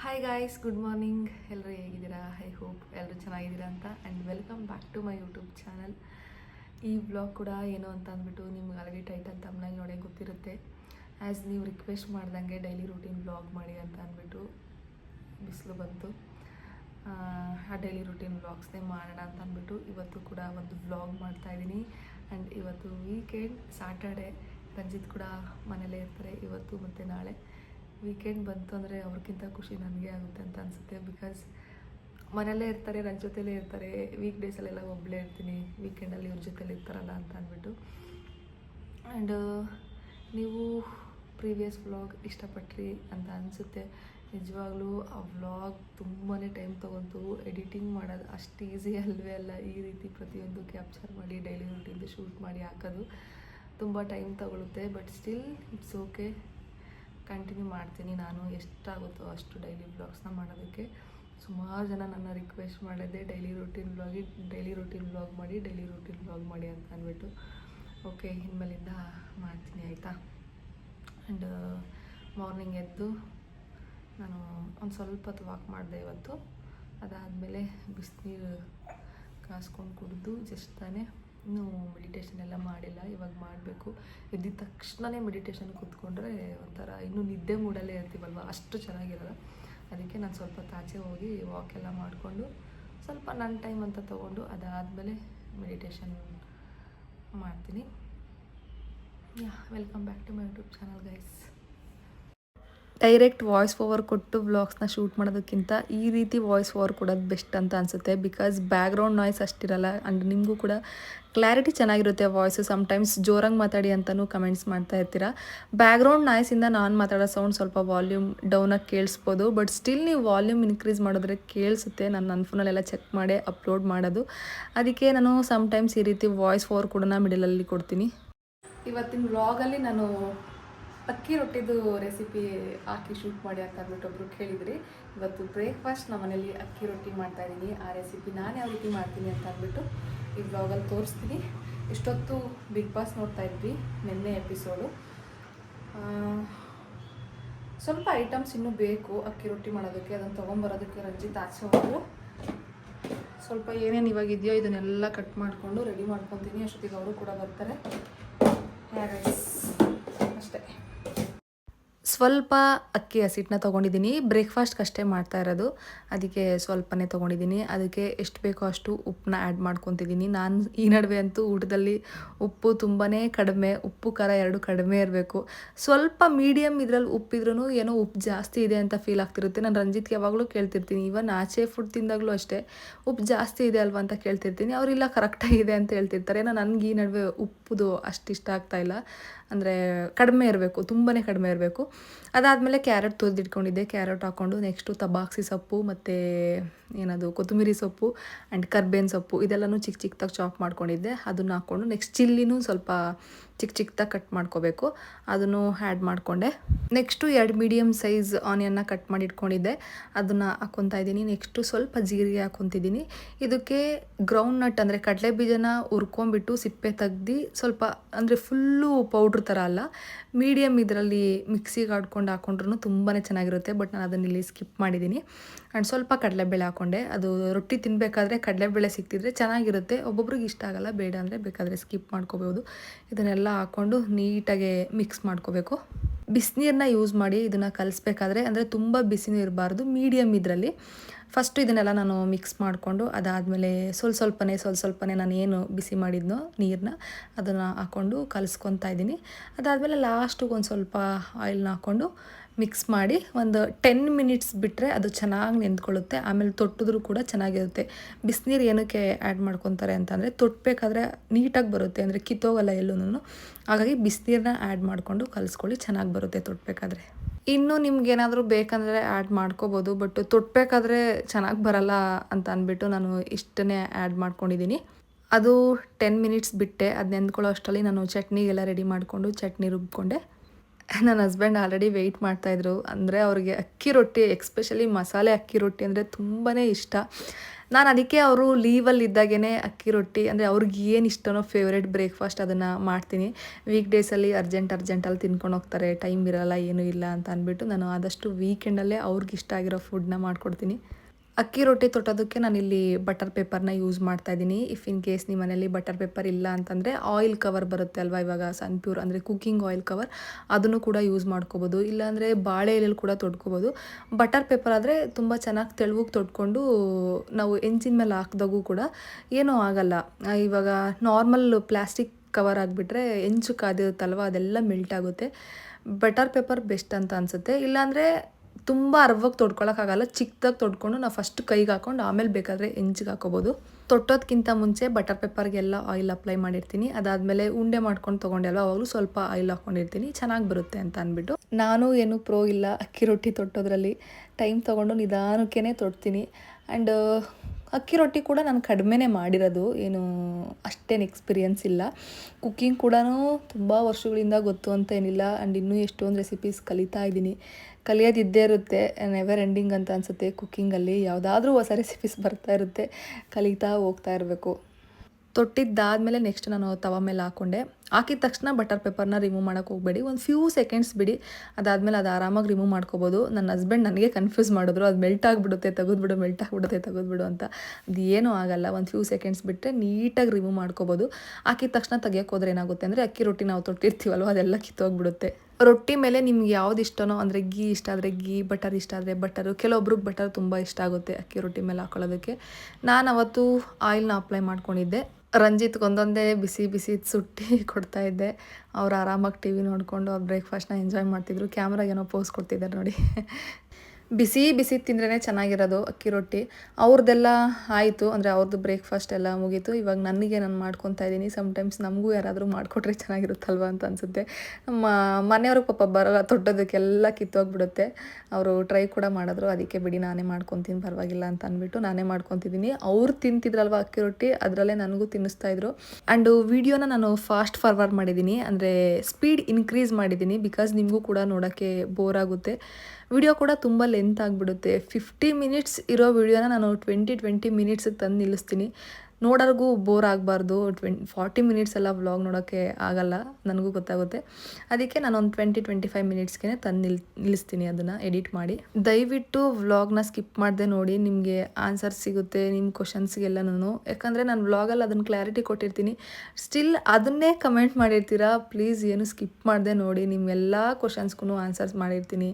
Hi guys good morning ಎಲ್ಲರೂ ಹೇಗಿದ್ದೀರಾ? I hope ಎಲ್ಲರೂ ಚೆನ್ನಾಗಿದ್ದೀರಾ ಅಂತ. And welcome back to my YouTube channel ಈ ಬ್ಲಾಗ್ ಕೂಡ ಏನು ಅಂತ ಅಂದ್ಬಿಟ್ಟು ನಿಮ್ಗೆ ಆಲ್ರೆಡಿ ಟೈಟಲ್ ತಮ್ಮನಾಗಿ ನೋಡೇ ಗೊತ್ತಿರುತ್ತೆ. ಆ್ಯಸ್ ನೀವು ರಿಕ್ವೆಸ್ಟ್ ಮಾಡ್ದಂಗೆ ಡೈಲಿ ರೂಟೀನ್ ಬ್ಲಾಗ್ ಮಾಡಿ ಅಂತ ಅಂದ್ಬಿಟ್ಟು ಬಿಸಿಲು ಬಂತು. ಆ, ಡೈಲಿ ರೂಟೀನ್ ವ್ಲಾಗ್ಸ್ನೇ ಮಾಡೋಣ ಅಂತ ಅಂದ್ಬಿಟ್ಟು ಇವತ್ತು ಕೂಡ ಒಂದು ಬ್ಲಾಗ್ ಮಾಡ್ತಾಯಿದ್ದೀನಿ ಆ್ಯಂಡ್ ಇವತ್ತು ವೀಕೆಂಡ್ ಸ್ಯಾಟರ್ಡೆ ರಂಜಿತ್ ಕೂಡ ಮನೇಲೇ ಇರ್ತಾರೆ. ಇವತ್ತು ಮತ್ತು ನಾಳೆ. ವೀಕೆಂಡ್ ಬಂತು ಅಂದರೆ ಅವ್ರಿಗಿಂತ ಖುಷಿ ನನಗೆ ಆಗುತ್ತೆ ಅಂತ ಅನಿಸುತ್ತೆ ಬಿಕಾಸ್ ಮನೆಯಲ್ಲೇ ಇರ್ತಾರೆ ನನ್ನ ಜೊತೆಲೇ ಇರ್ತಾರೆ ವೀಕ್ ಡೇಸಲ್ಲೆಲ್ಲ ಒಬ್ಬಳೇ ಇರ್ತೀನಿ ವೀಕೆಂಡಲ್ಲಿ ಇವ್ರ ಜೊತೆಲಿ ಇರ್ತಾರಲ್ಲ ಅಂತ ಅಂದ್ಬಿಟ್ಟು ಆ್ಯಂಡ್ ನೀವು ಪ್ರೀವಿಯಸ್ ವ್ಲಾಗ್ ಇಷ್ಟಪಟ್ರಿ ಅಂತ ಅನಿಸುತ್ತೆ. ನಿಜವಾಗ್ಲೂ ಆ ವ್ಲಾಗ್ ತುಂಬಾ ಟೈಮ್ ತೊಗೊಂತು ಎಡಿಟಿಂಗ್ ಮಾಡೋದು ಅಷ್ಟು ಈಸಿ ಅಲ್ವೇ ಅಲ್ಲ. ಈ ರೀತಿ ಪ್ರತಿಯೊಂದು ಕ್ಯಾಪ್ಚರ್ ಮಾಡಿ ಡೈಲಿ ರೂಟೀನ್ದು ಶೂಟ್ ಮಾಡಿ ಹಾಕೋದು ತುಂಬ ಟೈಮ್ ತಗೊಳುತ್ತೆ. But still it's okay continue ಮಾಡ್ತೀನಿ ನಾನು. ಎಷ್ಟಾಗುತ್ತೋ ಅಷ್ಟು ಡೈಲಿ ಬ್ಲಾಗ್ಸ್ನ ಮಾಡೋದಕ್ಕೆ. ಸುಮಾರು ಜನ ನನ್ನ ರಿಕ್ವೆಸ್ಟ್ ಮಾಡಿದ್ದೆ ಡೈಲಿ ರೂಟೀನ್ ಬ್ಲಾಗಿ ಡೈಲಿ ರೂಟೀನ್ ಬ್ಲಾಗ್ ಮಾಡಿ ಡೈಲಿ ರೂಟೀನ್ ಬ್ಲಾಗ್ ಮಾಡಿ ಅಂತ ಅಂದ್ಬಿಟ್ಟು. ಓಕೆ ಇನ್ಮೇಲಿಂದ ಮಾಡ್ತೀನಿ, ಆಯಿತಾ? ಆ್ಯಂಡ್ ಮಾರ್ನಿಂಗ್ ಎದ್ದು ನಾನು ಒಂದು ಸ್ವಲ್ಪ ಹೊತ್ತು ವಾಕ್ ಮಾಡಿದೆ ಇವತ್ತು. ಅದಾದಮೇಲೆ ಬಿಸಿನೀರು ಕಾಸ್ಕೊಂಡು ಕುಡಿದು, ಜಸ್ಟ್ ತಾನೇ ಇನ್ನೂ ಮೆಡಿಟೇಷನ್ ಎಲ್ಲ ಮಾಡಿಲ್ಲ, ಇವಾಗ ಮಾಡಬೇಕು. ಎದ್ದಿದ ತಕ್ಷಣವೇ ಮೆಡಿಟೇಷನ್ ಕೂತ್ಕೊಂಡ್ರೆ ಒಂಥರ ಇನ್ನೂ ನಿದ್ದೆ ಮೂಡಲ್ಲೇ ಇರ್ತೀವಲ್ವ? ಅಷ್ಟು ಚೆನ್ನಾಗಿರಲ್ಲ. ಅದಕ್ಕೆ ನಾನು ಸ್ವಲ್ಪ ತಾಚೆ ಹೋಗಿ ವಾಕ್ ಎಲ್ಲ ಮಾಡಿಕೊಂಡು, ಸ್ವಲ್ಪ ನನ್ನ ಟೈಮ್ ಅಂತ ತೊಗೊಂಡು ಅದಾದಮೇಲೆ ಮೆಡಿಟೇಷನ್ ಮಾಡ್ತೀನಿ. Yeah welcome back to my YouTube channel guys direct voice over ಕೊಟ್ಟು ಬ್ಲಾಗ್ಸ್ನ ಶೂಟ್ ಮಾಡೋದಕ್ಕಿಂತ ಈ ರೀತಿ ವಾಯ್ಸ್ ಓವರ್ ಕೊಡೋದು ಬೆಸ್ಟ್ ಅಂತ ಅನಿಸುತ್ತೆ. ಬಿಕಾಸ್ ಬ್ಯಾಕ್ಗ್ರೌಂಡ್ ನಾಯ್ಸ್ ಅಷ್ಟಿರಲ್ಲ ಆ್ಯಂಡ್ ನಿಮಗೂ ಕೂಡ ಕ್ಲಾರಿಟಿ ಚೆನ್ನಾಗಿರುತ್ತೆ ವಾಯ್ಸು ಸಮ್ಟೈಮ್ಸ್ ಜೋರಾಗಿ ಮಾತಾಡಿ ಅಂತಲೂ ಕಮೆಂಟ್ಸ್ ಮಾಡ್ತಾ ಇರ್ತೀರಾ. ಬ್ಯಾಕ್ಗ್ರೌಂಡ್ ನಾಯ್ಸಿಂದ ನಾನು ಮಾತಾಡೋ ಸೌಂಡ್ ಸ್ವಲ್ಪ ವಾಲ್ಯೂಮ್ ಡೌನಾಗಿ ಕೇಳಿಸ್ಬೋದು. ಬಟ್ ಸ್ಟಿಲ್ ನೀವು ವಾಲ್ಯೂಮ್ ಇನ್ಕ್ರೀಸ್ ಮಾಡಿದ್ರೆ ಕೇಳಿಸುತ್ತೆ. ನಾನು ನನ್ನ ಫೋನಲ್ಲೆಲ್ಲ ಚೆಕ್ ಮಾಡಿ ಅಪ್ಲೋಡ್ ಮಾಡೋದು. ಅದಕ್ಕೆ ನಾನು ಸಮ್ಟೈಮ್ಸ್ ಈ ರೀತಿ ವಾಯ್ಸ್ ಓವರ್ ಕೂಡ ಮಿಡಲಲ್ಲಿ ಕೊಡ್ತೀನಿ. ಇವತ್ತಿನ ವ್ಲಾಗಲ್ಲಿ ನಾನು ಅಕ್ಕಿ ರೊಟ್ಟಿದು ರೆಸಿಪಿ ಹಾಕಿ ಶೂಟ್ ಮಾಡಿ ಅಂತ ಅಂದ್ಬಿಟ್ಟು ಒಬ್ರು ಕೇಳಿದ್ರಿ. ಇವತ್ತು ಬ್ರೇಕ್ಫಾಸ್ಟ್ ನಮ್ಮ ಮನೇಲಿ ಅಕ್ಕಿ ರೊಟ್ಟಿ ಮಾಡ್ತಾ ಇದ್ದೀನಿ. ಆ ರೆಸಿಪಿ ನಾನು ಯಾವ ರೀತಿ ಮಾಡ್ತೀನಿ ಅಂತ ಅಂದ್ಬಿಟ್ಟು ಈ ಬ್ಲಾಗಲ್ಲಿ ತೋರಿಸ್ತೀನಿ. ಇಷ್ಟೊತ್ತು ಬಿಗ್ ಬಾಸ್ ನೋಡ್ತಾ ಇದ್ವಿ, ನಿನ್ನೆ ಎಪಿಸೋಡು ಸ್ವಲ್ಪ ಐಟಮ್ಸ್ ಇನ್ನೂ ಬೇಕು ಅಕ್ಕಿ ರೊಟ್ಟಿ ಮಾಡೋದಕ್ಕೆ, ಅದನ್ನು ತೊಗೊಂಬರೋದಕ್ಕೆ ರಂಜಿತ್ ಆಚೆ ಹೋದರು. ಸ್ವಲ್ಪ ಏನೇನು ಇವಾಗ ಇದೆಯೋ ಇದನ್ನೆಲ್ಲ ಕಟ್ ಮಾಡಿಕೊಂಡು ರೆಡಿ ಮಾಡ್ಕೊತೀನಿ. ಅಷ್ಟೊತ್ತಿಗೆ ಅವರು ಕೂಡ ಬರ್ತಾರೆ. ಹ್ಯಾಗೈಸ್ ಅಷ್ಟೇ. ಸ್ವಲ್ಪ ಅಕ್ಕಿ ಹಸಿಟ್ಟನ್ನ ತೊಗೊಂಡಿದ್ದೀನಿ. ಬ್ರೇಕ್ಫಾಸ್ಟ್ಗೆ ಅಷ್ಟೇ ಮಾಡ್ತಾ ಇರೋದು. ಅದಕ್ಕೆ ಸ್ವಲ್ಪನೇ ತೊಗೊಂಡಿದ್ದೀನಿ. ಅದಕ್ಕೆ ಎಷ್ಟು ಬೇಕೋ ಅಷ್ಟು ಉಪ್ಪನ್ನ ಆ್ಯಡ್ ಮಾಡ್ಕೊತಿದ್ದೀನಿ. ನಾನು ಈ ನಡುವೆ ಅಂತೂ ಊಟದಲ್ಲಿ ಉಪ್ಪು ತುಂಬಾ ಕಡಿಮೆ, ಉಪ್ಪು ಖಾರ ಎರಡು ಕಡಿಮೆ ಇರಬೇಕು. ಸ್ವಲ್ಪ ಮೀಡಿಯಮ್ ಇದರಲ್ಲಿ ಉಪ್ಪಿದ್ರೂ ಏನೋ ಉಪ್ಪು ಜಾಸ್ತಿ ಇದೆ ಅಂತ ಫೀಲ್ ಆಗ್ತಿರುತ್ತೆ. ನಾನು ರಂಜಿತ್ಗೆ ಯಾವಾಗಲೂ ಕೇಳ್ತಿರ್ತೀನಿ. ಇವನ್ ಆಚೆ ಫುಡ್ ತಿಂದಾಗಲೂ ಅಷ್ಟೇ ಉಪ್ಪು ಜಾಸ್ತಿ ಇದೆ ಅಲ್ವಾ ಅಂತ ಕೇಳ್ತಿರ್ತೀನಿ. ಅವರಿಲ್ಲ ಕರೆಕ್ಟಾಗಿದೆ ಅಂತ ಹೇಳ್ತಿರ್ತಾರೆ. ಏನೋ ನನಗೆ ಈ ನಡುವೆ ಉಪ್ಪುದು ಅಷ್ಟು ಇಷ್ಟ ಆಗ್ತಾ ಇಲ್ಲ. ಅಂದರೆ ಕಡಿಮೆ ಇರಬೇಕು ತುಂಬಾ ಕಡಿಮೆ ಇರಬೇಕು. ಅದಾದಮೇಲೆ ಕ್ಯಾರೆಟ್ ತುರಿದಿಟ್ಕೊಂಡಿದ್ದೆ, ಕ್ಯಾರೆಟ್ ಹಾಕ್ಕೊಂಡು ನೆಕ್ಸ್ಟು ತಬಾಕ್ಸಿ ಸೊಪ್ಪು ಮತ್ತು ಏನದು, ಕೊತ್ತಂಬರಿ ಸೊಪ್ಪು ಆ್ಯಂಡ್ ಕರ್ಬೇವಿನ ಸೊಪ್ಪು ಇದೆಲ್ಲನೂ ಚಿಕ್ಕ ಚಿಕ್ಕದಾಗಿ ಚಾಪ್ ಮಾಡ್ಕೊಂಡಿದ್ದೆ. ಅದನ್ನು ಹಾಕ್ಕೊಂಡು ನೆಕ್ಸ್ಟ್ ಚಿಲ್ಲಿನೂ ಸ್ವಲ್ಪ ಚಿಕ್ಕ ಚಿಕ್ಕದಾಗಿ ಕಟ್ ಮಾಡ್ಕೋಬೇಕು. ಅದನ್ನು ಆ್ಯಡ್ ಮಾಡಿಕೊಂಡೆ. ನೆಕ್ಸ್ಟು ಎರಡು ಮೀಡಿಯಮ್ ಸೈಜ್ ಆನಿಯನ್ನ ಕಟ್ ಮಾಡಿ ಇಟ್ಕೊಂಡಿದ್ದೆ. ಅದನ್ನು ಹಾಕ್ಕೊತಾ ಇದ್ದೀನಿ. ನೆಕ್ಸ್ಟು ಸ್ವಲ್ಪ ಜೀರಿಗೆ ಹಾಕ್ಕೊತಿದ್ದೀನಿ. ಇದಕ್ಕೆ ಗ್ರೌಂಡ್ ನಟ್ ಅಂದರೆ ಕಡಲೆ ಬೀಜನ ಹುರ್ಕೊಂಬಿಟ್ಟು ಸಿಪ್ಪೆ ತೆಗ್ದು ಸ್ವಲ್ಪ ಅಂದರೆ ಫುಲ್ಲು ಪೌಡ್ರ್ ಥರ ಅಲ್ಲ ಮೀಡಿಯಮ್ ಇದರಲ್ಲಿ ಮಿಕ್ಸಿಗೆ ಆಡ್ಕೊಂಡು ಹಾಕ್ಕೊಂಡ್ರೂ ತುಂಬಾ ಚೆನ್ನಾಗಿರುತ್ತೆ ಬಟ್ ನಾನು ಅದನ್ನ ಇಲ್ಲಿ ಸ್ಕಿಪ್ ಮಾಡಿದ್ದೀನಿ. ಆ್ಯಂಡ್ ಸ್ವಲ್ಪ ಕಡಲೆಬೇಳೆ ಹಾಕ್ಕೊಂಡೆ ಅದು ರೊಟ್ಟಿ ತಿನ್ನಬೇಕಾದ್ರೆ ಕಡಲೆಬೇಳೆ ಸಿಕ್ತಿದ್ರೆ ಚೆನ್ನಾಗಿರುತ್ತೆ. ಒಬ್ಬೊಬ್ರಿಗೆ ಇಷ್ಟ ಆಗಲ್ಲ, ಬೇಡ ಅಂದರೆ ಬೇಕಾದರೆ ಸ್ಕಿಪ್ ಮಾಡ್ಕೋಬೋದು ಇದನ್ನೆಲ್ಲ ಹಾಕ್ಕೊಂಡು ನೀಟಾಗಿ ಮಿಕ್ಸ್ ಮಾಡ್ಕೋಬೇಕು. ಬಿಸಿನೀರನ್ನ ಯೂಸ್ ಮಾಡಿ ಇದನ್ನು ಕಲಿಸ್ಬೇಕಾದ್ರೆ ಅಂದರೆ ತುಂಬ ಬಿಸಿನೀರು ಇರಬಾರ್ದು ಮೀಡಿಯಮ್ ಇದರಲ್ಲಿ. ಫಸ್ಟು ಇದನ್ನೆಲ್ಲ ನಾನು ಮಿಕ್ಸ್ ಮಾಡಿಕೊಂಡು ಅದಾದಮೇಲೆ ಸ್ವಲ್ಪ ಸ್ವಲ್ಪನೇ ಸ್ವಲ್ಪ ಸ್ವಲ್ಪನೇ ನಾನು ಏನು ಬಿಸಿ ಮಾಡಿದ್ನೋ ನೀರನ್ನ ಅದನ್ನು ಹಾಕ್ಕೊಂಡು ಕಲಿಸ್ಕೊತಾ ಇದ್ದೀನಿ. ಅದಾದಮೇಲೆ ಲಾಸ್ಟಿಗೆ ಒಂದು ಸ್ವಲ್ಪ ಆಯಿಲ್ನ ಹಾಕ್ಕೊಂಡು ಮಿಕ್ಸ್ ಮಾಡಿ ಒಂದು ಟೆನ್ ಮಿನಿಟ್ಸ್ ಬಿಟ್ಟರೆ ಅದು ಚೆನ್ನಾಗಿ ನಿಂತ್ಕೊಳ್ಳುತ್ತೆ ಆಮೇಲೆ ತೊಟ್ಟಿದ್ರು ಕೂಡ ಚೆನ್ನಾಗಿರುತ್ತೆ. ಬಿಸಿನೀರು ಏನಕ್ಕೆ ಆ್ಯಡ್ ಮಾಡ್ಕೊತಾರೆ ಅಂತಂದರೆ ತೊಟ್ಟಬೇಕಾದ್ರೆ ನೀಟಾಗಿ ಬರುತ್ತೆ. ಅಂದರೆ ಕಿತ್ತೋಗಲ್ಲ ಎಲ್ಲೂ ಹಾಗಾಗಿ ಬಿಸಿನೀರನ್ನ ಆ್ಯಡ್ ಮಾಡಿಕೊಂಡು ಕಲಿಸ್ಕೊಳ್ಳಿ, ಚೆನ್ನಾಗಿ ಬರುತ್ತೆ ತೊಟ್ಟಬೇಕಾದ್ರೆ ಇನ್ನು ನಿಮ್ಗೇನಾದರೂ ಬೇಕಂದರೆ ಆ್ಯಡ್ ಮಾಡ್ಕೋಬೋದು, ಬಟ್ ತೊಟ್ಟಬೇಕಾದ್ರೆ ಚೆನ್ನಾಗಿ ಬರಲ್ಲ ಅಂತ ಅಂದ್ಬಿಟ್ಟು ನಾನು ಇಷ್ಟನ್ನೇ ಆ್ಯಡ್ ಮಾಡ್ಕೊಂಡಿದ್ದೀನಿ ಅದು ಟೆನ್ ಮಿನಿಟ್ಸ್ ಬಿಟ್ಟೆ. ಅದು ನೆಂದ್ಕೊಳ್ಳೋ ಅಷ್ಟರಲ್ಲಿ ನಾನು ಚಟ್ನಿಗೆಲ್ಲ ರೆಡಿ ಮಾಡಿಕೊಂಡು ಚಟ್ನಿ ರುಬ್ಕೊಂಡೆ. ನನ್ನ ಹಸ್ಬೆಂಡ್ ಆಲ್ರೆಡಿ ವೆಯ್ಟ್ ಮಾಡ್ತಾಯಿದ್ರು ಅಂದರೆ ಅವ್ರಿಗೆ ಅಕ್ಕಿ ರೊಟ್ಟಿ ಎಕ್ಸ್ಪೆಷಲಿ ಮಸಾಲೆ ಅಕ್ಕಿ ರೊಟ್ಟಿ ಅಂದರೆ ತುಂಬಾ ಇಷ್ಟ. ನಾನು ಅದಕ್ಕೆ ಅವರು ಲೀವಲ್ಲಿ ಇದ್ದಾಗೇ ಅಕ್ಕಿ ರೊಟ್ಟಿ, ಅಂದರೆ ಅವ್ರಿಗೆ ಏನು ಇಷ್ಟನೋ ಫೇವ್ರೇಟ್ ಬ್ರೇಕ್ಫಾಸ್ಟ್ ಅದನ್ನು ಮಾಡ್ತೀನಿ. ವೀಕ್ ಡೇಸಲ್ಲಿ ಅರ್ಜೆಂಟ್ ಅರ್ಜೆಂಟಲ್ಲಿ ತಿನ್ಕೊಂಡು ಹೋಗ್ತಾರೆ ಟೈಮ್ ಇರಲ್ಲ, ಏನೂ ಇಲ್ಲ ಅಂತ ಅಂದ್ಬಿಟ್ಟು ನಾನು ಆದಷ್ಟು ವೀಕೆಂಡಲ್ಲೇ ಅವ್ರಿಗೆ ಇಷ್ಟ ಆಗಿರೋ ಫುಡ್ನ ಮಾಡಿಕೊಡ್ತೀನಿ. ಅಕ್ಕಿ ರೊಟ್ಟಿ ತೊಟ್ಟೋದಕ್ಕೆ ನಾನಿಲ್ಲಿ ಬಟರ್ ಪೇಪರ್ನ ಯೂಸ್ ಮಾಡ್ತಾ ಇದ್ದೀನಿ. ಇಫ್ ಇನ್ ಕೇಸ್ ನಿಮ್ಮ ಮನೇಲಿ ಬಟರ್ ಪೇಪರ್ ಇಲ್ಲ ಅಂತಂದರೆ ಆಯಿಲ್ ಕವರ್ ಬರುತ್ತೆ ಅಲ್ವಾ ಇವಾಗ ಸನ್ ಪ್ಯೂರ್ ಅಂದರೆ ಕುಕ್ಕಿಂಗ್ ಆಯಿಲ್ ಕವರ್ ಅದನ್ನು ಕೂಡ ಯೂಸ್ ಮಾಡ್ಕೋಬೋದು. ಇಲ್ಲಾಂದರೆ ಬಾಳೆ ಎಲೆಯಲ್ಲಿ ಕೂಡ ತೊಡ್ಕೋಬೋದು ಬಟರ್ ಪೇಪರ್ ಆದರೆ ತುಂಬ ಚೆನ್ನಾಗಿ ತೆಳುವಿಗೆ ತೊಟ್ಕೊಂಡು ನಾವು ಎಂಜಿನ ಮೇಲೆ ಹಾಕಿದಾಗೂ ಕೂಡ ಏನೂ ಆಗಲ್ಲ. ಇವಾಗ ನಾರ್ಮಲ್ ಪ್ಲಾಸ್ಟಿಕ್ ಕವರ್ ಆಗಿಬಿಟ್ರೆ ಎಂಚು ಕಾದಿರುತ್ತಲ್ವ ಅದೆಲ್ಲ ಮೆಲ್ಟ್ ಆಗುತ್ತೆ. ಬಟರ್ ಪೇಪರ್ ಬೆಸ್ಟ್ ಅಂತ ಅನಿಸುತ್ತೆ. ಇಲ್ಲಾಂದರೆ ತುಂಬ ಅರ್ವಾಗಿ ತೊಡ್ಕೊಳಕ್ಕಾಗಲ್ಲ ಚಿಕ್ಕದಾಗಿ ತೊಡ್ಕೊಂಡು ನಾವು ಫಸ್ಟ್ ಕೈಗೆ ಹಾಕೊಂಡು ಆಮೇಲೆ ಬೇಕಾದರೆ ಹೆಂಚಿಗೆ ಹಾಕೋಬೋದು. ತೊಟ್ಟೋದಕ್ಕಿಂತ ಮುಂಚೆ ಬಟರ್ ಪೇಪರ್ಗೆಲ್ಲ ಆಯಿಲ್ ಅಪ್ಲೈ ಮಾಡಿರ್ತೀನಿ. ಅದಾದಮೇಲೆ ಉಂಡೆ ಮಾಡ್ಕೊಂಡು ತೊಗೊಂಡೆ ಅಲ್ವಾ, ಅವಾಗಲೂ ಸ್ವಲ್ಪ ಆಯಿಲ್ ಹಾಕ್ಕೊಂಡಿರ್ತೀನಿ ಚೆನ್ನಾಗಿ ಬರುತ್ತೆ ಅಂತ ಅಂದ್ಬಿಟ್ಟು ನಾನು ಏನು ಪ್ರೋ ಇಲ್ಲ, ಅಕ್ಕಿ ರೊಟ್ಟಿ ತೊಟ್ಟೋದ್ರಲ್ಲಿ. ಟೈಮ್ ತೊಗೊಂಡು ನಿಧಾನಕ್ಕೇ ತೊಡ್ತೀನಿ ಆ್ಯಂಡ್ ಅಕ್ಕಿ ರೊಟ್ಟಿ ಕೂಡ ನಾನು ಕಡಿಮೆನೇ ಮಾಡಿರೋದು. ಏನು, ಅಷ್ಟೇನು ಎಕ್ಸ್ಪೀರಿಯನ್ಸ್ ಇಲ್ಲ. ಕುಕ್ಕಿಂಗ್ ಕೂಡ ತುಂಬ ವರ್ಷಗಳಿಂದ ಗೊತ್ತು ಅಂತ ಏನಿಲ್ಲ. ಆ್ಯಂಡ್ ಇನ್ನೂ ಎಷ್ಟೊಂದು ರೆಸಿಪೀಸ್ ಕಲಿತಾ ಇದ್ದೀನಿ. ಕಲಿಯೋದು ಇದ್ದೇ ಇರುತ್ತೆ ನೆವರ್ ಎಂಡಿಂಗ್ ಅಂತ ಅನಿಸುತ್ತೆ. ಕುಕ್ಕಿಂಗಲ್ಲಿ ಯಾವುದಾದ್ರೂ ಹೊಸ ರೆಸಿಪೀಸ್ ಬರ್ತಾ ಇರುತ್ತೆ, ಕಲಿತಾ ಹೋಗ್ತಾ ಇರಬೇಕು. ತೊಟ್ಟಿದ್ದಾದಮೇಲೆ ನೆಕ್ಸ್ಟ್ ನಾನು ತವ ಮೇಲೆ ಹಾಕ್ಕೊಂಡೆ ಹಾಕಿದ ತಕ್ಷಣ ಬಟರ್ ಪೇಪರ್ನ ರಿಮೂವ್ ಮಾಡೋಕೆ ಹೋಗಬೇಡಿ. ಒಂದು ಫ್ಯೂ ಸೆಕೆಂಡ್ಸ್ ಬಿಡಿ. ಅದಾದಮೇಲೆ ಅದು ಆರಾಮಾಗಿ ರಿಮೂವ್ ಮಾಡ್ಕೋಬೋದು. ನನ್ನ ಹಸ್ಬೆಂಡ್ ನನಗೆ ಕನ್ಫ್ಯೂಸ್ ಮಾಡಿದ್ರು. ಅದು ಮೆಲ್ಟ್ ಆಗಿಬಿಡುತ್ತೆ, ತೆಗೆದ್ಬಿಡು ಮೆಲ್ಟ್ ಆಗಿಬಿಡುತ್ತೆ, ತೆಗೆದ್ಬಿಡು ಅಂತ. ಅದು ಏನೂ ಆಗಲ್ಲ. ಒಂದು ಫ್ಯೂ ಸೆಕೆಂಡ್ಸ್ ಬಿಟ್ಟರೆ ನೀಟಾಗಿ ರಿಮೂವ್ ಮಾಡ್ಕೋಬೋದು. ಹಾಕಿದ ತಕ್ಷಣ ತೆಗಿಯೋಕೆ ಹೋದ್ರೆ ಏನಾಗುತ್ತೆ ಅಂದರೆ ಅಕ್ಕಿ ರೊಟ್ಟಿ ನಾವು ತೊಟ್ಟಿರ್ತೀವಲ್ವ, ಅದೆಲ್ಲ ಕಿತ್ತೋಗ್ಬಿಡುತ್ತೆ. ರೊಟ್ಟಿ ಮೇಲೆ ನಿಮ್ಗೆ ಯಾವ್ದು ಇಷ್ಟನೋ, ಅಂದರೆ ಗೀ ಇಷ್ಟ ಆದರೆ ಗೀ ಬಟರ್ ಇಷ್ಟ ಆದರೆ ಬಟರು ಕೆಲವೊಬ್ರಿಗೆ ಬಟರ್ ತುಂಬ ಇಷ್ಟ ಆಗುತ್ತೆ ಅಕ್ಕಿ ರೊಟ್ಟಿ ಮೇಲೆ ಹಾಕೊಳ್ಳೋದಕ್ಕೆ. ನಾನು ಅವತ್ತು ಆಯಿಲ್ನ ಅಪ್ಲೈ ಮಾಡ್ಕೊಂಡಿದ್ದೆ. ರಂಜಿತ್ಗೆ ಒಂದೊಂದೇ ಬಿಸಿ ಬಿಸಿ ಸುಟ್ಟಿ ಕೊಡ್ತಾ ಇದ್ದೆ. ಅವ್ರು ಆರಾಮಾಗಿ ಟಿ ವಿ ನೋಡಿಕೊಂಡು ಅವ್ರು ಬ್ರೇಕ್ಫಾಸ್ಟ್ನ ಎಂಜಾಯ್ ಮಾಡ್ತಿದ್ರು. ಕ್ಯಾಮ್ರಾಗೇನೋ ಪೋಸ್ ಕೊಡ್ತಿದ್ದಾರೆ ನೋಡಿ. ಬಿಸಿ ಬಿಸಿ ತಿಂದ್ರೇ ಚೆನ್ನಾಗಿರೋದು ಅಕ್ಕಿ ರೊಟ್ಟಿ. ಅವ್ರದ್ದೆಲ್ಲ ಆಯಿತು, ಅಂದರೆ ಅವ್ರದ್ದು ಬ್ರೇಕ್ಫಾಸ್ಟ್ ಎಲ್ಲ ಮುಗೀತು. ಇವಾಗ ನನಗೆ ನಾನು ಮಾಡ್ಕೊತಾ ಇದ್ದೀನಿ. ಸಮ್ಟೈಮ್ಸ್ ನಮಗೂ ಯಾರಾದರೂ ಮಾಡಿಕೊಟ್ರೆ ಚೆನ್ನಾಗಿರುತ್ತಲ್ವ ಅಂತ ಅನಿಸುತ್ತೆ. ನಮ್ಮ ಮನೆಯವ್ರಿಗೆ ಪಾಪ ಬರಲ್ಲ ತೊಟ್ಟೋದಕ್ಕೆಲ್ಲ ಕಿತ್ತೋಗ್ಬಿಡುತ್ತೆ. ಅವರು ಟ್ರೈ ಕೂಡ ಮಾಡಿದ್ರು, ಅದಕ್ಕೆ ಬಿಡಿ ನಾನೇ ಮಾಡ್ಕೊತೀನಿ, ಪರವಾಗಿಲ್ಲ ಅಂತ ಅಂದ್ಬಿಟ್ಟು ನಾನೇ ಮಾಡ್ಕೊತಿದ್ದೀನಿ. ಅವ್ರು ತಿಂತಿದ್ರಲ್ವ ಅಕ್ಕಿ ರೊಟ್ಟಿ? ಅದರಲ್ಲೇ ನನಗೂ ತಿನ್ನಿಸ್ತಾ ಇದ್ರು. ಆ್ಯಂಡ್ ವಿಡಿಯೋನ ನಾನು ಫಾಸ್ಟ್ ಫಾರ್ವರ್ಡ್ ಮಾಡಿದ್ದೀನಿ, ಅಂದರೆ ಸ್ಪೀಡ್ ಇನ್ಕ್ರೀಸ್ ಮಾಡಿದ್ದೀನಿ ಬಿಕಾಸ್ ನಿಮಗೂ ಕೂಡ ನೋಡೋಕ್ಕೆ ಬೋರ್ ಆಗುತ್ತೆ. ವಿಡಿಯೋ ಕೂಡ ತುಂಬ ಲೆಂತ್ ಆಗಿಬಿಡುತ್ತೆ. ಫಿಫ್ಟಿ ಮಿನಿಟ್ಸ್ ಇರೋ ವಿಡಿಯೋನ ನಾನು ಟ್ವೆಂಟಿ ಟ್ವೆಂಟಿ ಮಿನಿಟ್ಸಿಗೆ ತಂದು ನಿಲ್ಲಿಸ್ತೀನಿ. ನೋಡೋರ್ಗೂ ಬೋರ್ ಆಗಬಾರ್ದು. ಟ್ವೆನ್ ಫಾರ್ಟಿ ಮಿನಿಟ್ಸ್ ಎಲ್ಲ ವ್ಲಾಗ್ ನೋಡೋಕ್ಕೆ ಆಗಲ್ಲ, ನನಗೂ ಗೊತ್ತಾಗುತ್ತೆ. ಅದಕ್ಕೆ ನಾನು ಒಂದು ಟ್ವೆಂಟಿ ಟ್ವೆಂಟಿ ಫೈವ್ ಮಿನಿಟ್ಸ್ಗೆ ತಂದು ನಿಲ್, ನಿಲ್ಲಿಸ್ತೀನಿ ಅದನ್ನು ಎಡಿಟ್ ಮಾಡಿ. ದಯವಿಟ್ಟು ವ್ಲಾಗ್ನ ಸ್ಕಿಪ್ ಮಾಡದೆ ನೋಡಿ, ನಿಮಗೆ ಆನ್ಸರ್ ಸಿಗುತ್ತೆ ನಿಮ್ಮ ಕ್ವಶನ್ಸ್ಗೆಲ್ಲನೂ ಯಾಕಂದರೆ ನಾನು ವ್ಲಾಗಲ್ಲಿ ಅದನ್ನು ಕ್ಲಾರಿಟಿ ಕೊಟ್ಟಿರ್ತೀನಿ. ಸ್ಟಿಲ್ ಅದನ್ನೇ ಕಮೆಂಟ್ ಮಾಡಿರ್ತೀರಾ ಪ್ಲೀಸ್ ಏನು ಸ್ಕಿಪ್ ಮಾಡದೆ ನೋಡಿ, ನಿಮ್ಮೆಲ್ಲ ಕ್ವಶನ್ಸ್ಗೂ ಆನ್ಸರ್ಸ್ ಮಾಡಿರ್ತೀನಿ.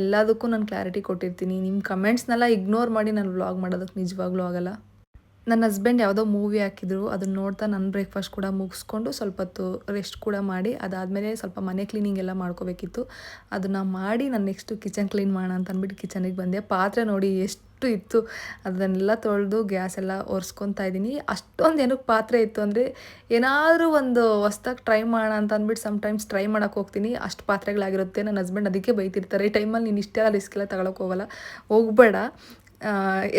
ಎಲ್ಲದಕ್ಕೂ ನಾನು ಕ್ಲಾರಿಟಿ ಕೊಟ್ಟಿರ್ತೀನಿ. ನಿಮ್ಮ ಕಮೆಂಟ್ಸ್ನೆಲ್ಲ ಇಗ್ನೋರ್ ಮಾಡಿ ನಾನು ವ್ಲಾಗ್ ಮಾಡೋದಕ್ಕೆ ನಿಜವಾಗ್ಲೂ ಆಗಲ್ಲ. ನನ್ನ ಹಸ್ಬೆಂಡ್ ಯಾವುದೋ ಮೂವಿ ಹಾಕಿದ್ರು ಅದನ್ನ ನೋಡ್ತಾ ನನ್ನ ಬ್ರೇಕ್ಫಾಸ್ಟ್ ಕೂಡ ಮುಗಿಸ್ಕೊಂಡು ಸ್ವಲ್ಪ ಹೊತ್ತು ರೆಸ್ಟ್ ಕೂಡ ಮಾಡಿ, ಅದಾದಮೇಲೆ ಸ್ವಲ್ಪ ಮನೆ ಕ್ಲೀನಿಂಗ್ ಎಲ್ಲ ಮಾಡ್ಕೋಬೇಕಿತ್ತು. ಅದನ್ನು ಮಾಡಿ ನಾನು ನೆಕ್ಸ್ಟು ಕಿಚನ್ ಕ್ಲೀನ್ ಮಾಡೋಣ ಅಂತ ಅಂದ್ಬಿಟ್ಟು ಕಿಚನಿಗೆ ಬಂದೆ. ಪಾತ್ರೆ ನೋಡಿ ಎಷ್ಟು ಇತ್ತು, ಅದನ್ನೆಲ್ಲ ತೊಳೆದು ಗ್ಯಾಸ್ ಎಲ್ಲ ಒರೆಸ್ಕೊತಾ ಇದ್ದೀನಿ. ಅಷ್ಟೊಂದು ಏನಕ್ಕೆ ಪಾತ್ರೆ ಇತ್ತು ಅಂದರೆ ಏನಾದರೂ ಒಂದು ಹೊಸ್ದಾಗಿ ಟ್ರೈ ಮಾಡೋಣ ಅಂತ ಅಂದ್ಬಿಟ್ಟು ಸಮ್ಟೈಮ್ಸ್ ಟ್ರೈ ಮಾಡೋಕ್ಕೆ ಹೋಗ್ತೀನಿ. ಅಷ್ಟು ಪಾತ್ರೆಗಳಾಗಿರುತ್ತೆ ನನ್ನ ಹಸ್ಬೆಂಡ್ ಅದಕ್ಕೆ ಬೈತಿರ್ತಾರೆ. ಈ ಟೈಮಲ್ಲಿ ನೀನು ಇಷ್ಟೆಲ್ಲ ರಿಸ್ಕ್ ಎಲ್ಲ ತಗೊಳಕ್ಕೆ ಹೋಗಲ್ಲ. ಹೋಗಬೇಡ.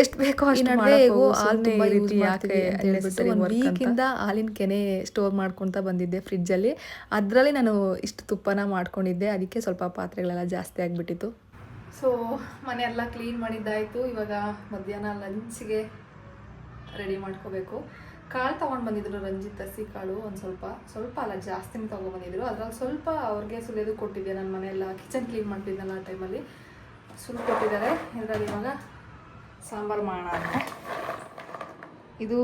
ಎಷ್ಟು ಬೇಕೋ ಅಷ್ಟು ಹೇಗೋ ಹಾಲು ತುಂಬ ರೀತಿ ಯಾಕೆ ವೀಕಿಂದ ಹಾಲಿನ ಕೆನೆ ಸ್ಟೋರ್ ಮಾಡ್ಕೊತ ಬಂದಿದ್ದೆ ಫ್ರಿಜ್ಜಲ್ಲಿ ಅದರಲ್ಲಿ ನಾನು ಇಷ್ಟು ತುಪ್ಪನ ಮಾಡ್ಕೊಂಡಿದ್ದೆ. ಅದಕ್ಕೆ ಸ್ವಲ್ಪ ಪಾತ್ರೆಗಳೆಲ್ಲ ಜಾಸ್ತಿ ಆಗಿಬಿಟ್ಟಿತ್ತು. ಸೊ ಮನೆಯೆಲ್ಲ ಕ್ಲೀನ್ ಮಾಡಿದ್ದಾಯಿತು. ಇವಾಗ ಮಧ್ಯಾಹ್ನ ಲಂಚ್ಗೆ ರೆಡಿ ಮಾಡ್ಕೋಬೇಕು. ಕಾಳು ತೊಗೊಂಡು ಬಂದಿದ್ರು ರಂಜಿತ್ ಹಸಿ ಕಾಳು ಒಂದು ಸ್ವಲ್ಪ. ಸ್ವಲ್ಪ ಅಲ್ಲ ಜಾಸ್ತಿ ತೊಗೊಂಡ್ಬಂದಿದ್ರು ಅದ್ರಲ್ಲಿ ಸ್ವಲ್ಪ ಅವ್ರಿಗೆ ಸುಲಿಯೋದು ಕೊಟ್ಟಿದ್ದೆ. ನನ್ನ ಮನೆಯೆಲ್ಲ ಕಿಚನ್ ಕ್ಲೀನ್ ಮಾಡ್ತಿದ್ದಲ್ಲ ಆ ಟೈಮಲ್ಲಿ ಸುಲ್ ಕೊಟ್ಟಿದ್ದಾರೆ. ಇದರಲ್ಲಿ ಇವಾಗ ಸಾಂಬಾರು ಮಾಡೋಣ. ಅಂತ ಇದು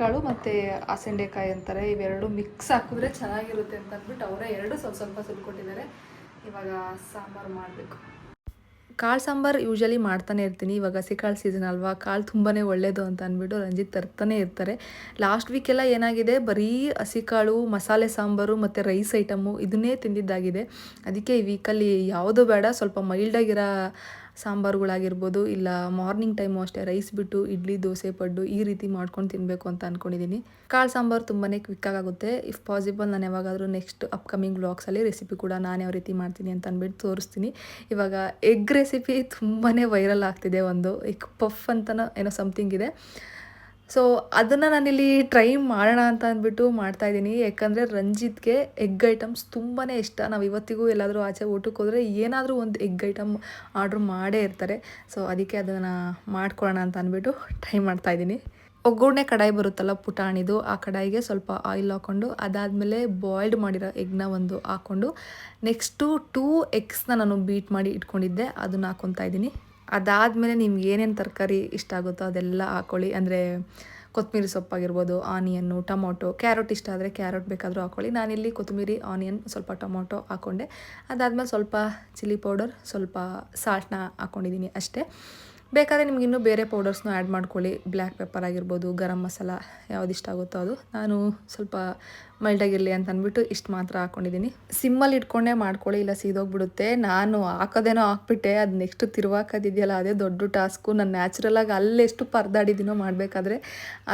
ಕಾಳು ಮತ್ತು ಆಸೆಂಡೆಕಾಯಿ ಅಂತಾರೆ. ಇವೆರಡು ಮಿಕ್ಸ್ ಹಾಕಿದ್ರೆ ಚೆನ್ನಾಗಿರುತ್ತೆ ಅಂತ ಅಂದ್ಬಿಟ್ಟು ಅವರೇ ಎರಡು ಸ್ವಲ್ಪ ಸ್ವಲ್ಪ ಸುಲ್ಕೊಟ್ಟಿದ್ದಾರೆ ಇವಾಗ ಸಾಂಬಾರು ಮಾಡಬೇಕು. ಕಾಳು ಸಾಂಬಾರು ಯೂಶಲಿ ಮಾಡ್ತಾನೆ ಇರ್ತೀನಿ. ಇವಾಗ ಹಸಿಕಾಳು ಸೀಸನ್ ಅಲ್ವಾ? ಕಾಳು ತುಂಬಾ ಒಳ್ಳೆಯದು ಅಂತ ಅಂದ್ಬಿಟ್ಟು ರಂಜಿತ್ ತರ್ತಾನೆ ಇರ್ತಾರೆ. ಲಾಸ್ಟ್ ವೀಕೆಲ್ಲ ಏನಾಗಿದೆ? ಬರೀ ಹಸಿಕಾಳು ಮಸಾಲೆ ಸಾಂಬಾರು ಮತ್ತು ರೈಸ್ ಐಟಮು ಇದನ್ನೇ ತಿಂದಿದ್ದಾಗಿದೆ. ಅದಕ್ಕೆ ಈ ವೀಕಲ್ಲಿ ಯಾವುದು ಬೇಡ. ಸ್ವಲ್ಪ ಮೈಲ್ಡಾಗಿರೋ ಸಾಂಬಾರುಗಳಾಗಿರ್ಬೋದು, ಇಲ್ಲ ಮಾರ್ನಿಂಗ್ ಟೈಮು ಅಷ್ಟೇ ರೈಸ್ ಬಿಟ್ಟು ಇಡ್ಲಿ, ದೋಸೆ, ಪಡ್ಡು ಈ ರೀತಿ ಮಾಡ್ಕೊಂಡು ತಿನ್ನಬೇಕು ಅಂತ ಅಂದ್ಕೊಂಡಿದ್ದೀನಿ ಕಾಳು ಸಾಂಬಾರು ತುಂಬಾ ಕ್ವಿಕ್ಕಾಗುತ್ತೆ ಇಫ್ ಪಾಸಿಬಲ್ ನಾನು ಯಾವಾಗಾದರೂ ನೆಕ್ಸ್ಟ್ ಅಪ್ಕಮಿಂಗ್ ಬ್ಲಾಗ್ಸಲ್ಲಿ ರೆಸಿಪಿ ಕೂಡ ನಾನು ಯಾವ ರೀತಿ ಮಾಡ್ತೀನಿ ಅಂತ ಅಂದ್ಬಿಟ್ಟು ತೋರಿಸ್ತೀನಿ. ಇವಾಗ ಎಗ್ ರೆಸಿಪಿ ತುಂಬಾ ವೈರಲ್ ಆಗ್ತಿದೆ ಒಂದು ಎಗ್ ಪಫ್ ಅಂತನೋ ಏನೋ ಸಮಥಿಂಗ್ ಇದೆ. ಸೊ ಅದನ್ನು ನಾನಿಲ್ಲಿ ಟ್ರೈ ಮಾಡೋಣ ಅಂತ ಅಂದ್ಬಿಟ್ಟು ಮಾಡ್ತಾಯಿದ್ದೀನಿ ಯಾಕಂದರೆ ರಂಜಿತ್ಗೆ ಎಗ್ ಐಟಮ್ಸ್ ತುಂಬಾ ಇಷ್ಟ. ನಾವು ಇವತ್ತಿಗೂ ಎಲ್ಲಾದರೂ ಆಚೆ ಊಟಕ್ಕೆ ಹೋದರೆ ಏನಾದರೂ ಒಂದು ಎಗ್ ಐಟಮ್ ಆರ್ಡ್ರ್ ಮಾಡೇ ಇರ್ತಾರೆ. ಸೊ ಅದಕ್ಕೆ ಅದನ್ನು ಮಾಡ್ಕೊಳ್ಳೋಣ ಅಂತ ಅಂದ್ಬಿಟ್ಟು ಟ್ರೈ ಮಾಡ್ತಾಯಿದ್ದೀನಿ ಒಗ್ಗರಣೆ ಕಡಾಯಿ ಬರುತ್ತಲ್ಲ ಪುಟಾಣಿದು, ಆ ಕಡಾಯಿಗೆ ಸ್ವಲ್ಪ ಆಯಿಲ್ ಹಾಕ್ಕೊಂಡು ಅದಾದಮೇಲೆ ಬಾಯ್ಲ್ಡ್ ಮಾಡಿರೋ ಎಗ್ನ ಒಂದು ಹಾಕ್ಕೊಂಡು ನೆಕ್ಸ್ಟು ಟೂ ಎಗ್ಸ್ನ ನಾನು ಬೀಟ್ ಮಾಡಿ ಇಟ್ಕೊಂಡಿದ್ದೆ. ಅದನ್ನು ಹಾಕ್ಕೊತಾ ಇದ್ದೀನಿ. ಅದಾದಮೇಲೆ ನಿಮ್ಗೆ ಏನೇನು ತರಕಾರಿ ಇಷ್ಟ ಆಗುತ್ತೋ ಅದೆಲ್ಲ ಹಾಕ್ಕೊಳ್ಳಿ ಅಂದರೆ ಕೊತ್ತಂಬರಿ ಸೊಪ್ಪಾಗಿರ್ಬೋದು, ಆನಿಯನ್ನು, ಟೊಮೊಟೊ, ಕ್ಯಾರೆಟ್ ಇಷ್ಟ ಆದರೆ ಕ್ಯಾರೆಟ್ ಬೇಕಾದರೂ ಹಾಕ್ಕೊಳ್ಳಿ ನಾನಿಲ್ಲಿ ಕೊತ್ತಂಬರಿ ಆನಿಯನ್ ಸ್ವಲ್ಪ ಟೊಮೊಟೊ ಹಾಕ್ಕೊಂಡೆ ಅದಾದಮೇಲೆ ಸ್ವಲ್ಪ ಚಿಲ್ಲಿ ಪೌಡರ್, ಸ್ವಲ್ಪ ಸಾಲ್ಟ್ನ ಹಾಕ್ಕೊಂಡಿದ್ದೀನಿ ಅಷ್ಟೇ. ಬೇಕಾದರೆ ನಿಮ್ಗೆ ಇನ್ನೂ ಬೇರೆ ಪೌಡರ್ಸ್ನೂ ಆ್ಯಡ್ ಮಾಡ್ಕೊಳ್ಳಿ. ಬ್ಲ್ಯಾಕ್ ಪೆಪ್ಪರ್ ಆಗಿರ್ಬೋದು, ಗರಂ ಮಸಾಲ ಯಾವ್ದು ಇಷ್ಟ ಆಗುತ್ತೋ ಅದು. ನಾನು ಸ್ವಲ್ಪ ಮೈಲ್ಡಾಗಿರಲಿ ಅಂತ ಅಂದ್ಬಿಟ್ಟು ಇಷ್ಟು ಮಾತ್ರ ಹಾಕ್ಕೊಂಡಿದ್ದೀನಿ ಸಿಮ್ಮಲ್ಲಿ ಇಟ್ಕೊಂಡೇ ಮಾಡ್ಕೊಳ್ಳಿ, ಇಲ್ಲ ಸೀದೋಗ್ಬಿಡುತ್ತೆ. ನಾನು ಹಾಕೋದೇನೋ ಹಾಕ್ಬಿಟ್ಟೆ, ಅದು ನೆಕ್ಸ್ಟ್ ತಿರುವಾಕೋದಿದೆಯಲ್ಲ, ಅದೇ ದೊಡ್ಡ ಟಾಸ್ಕು ನಾನು ನ್ಯಾಚುರಲಾಗಿ ಅಲ್ಲೆಷ್ಟು ಪರ್ದಾಡಿದ್ದೀನೋ ಮಾಡಬೇಕಾದ್ರೆ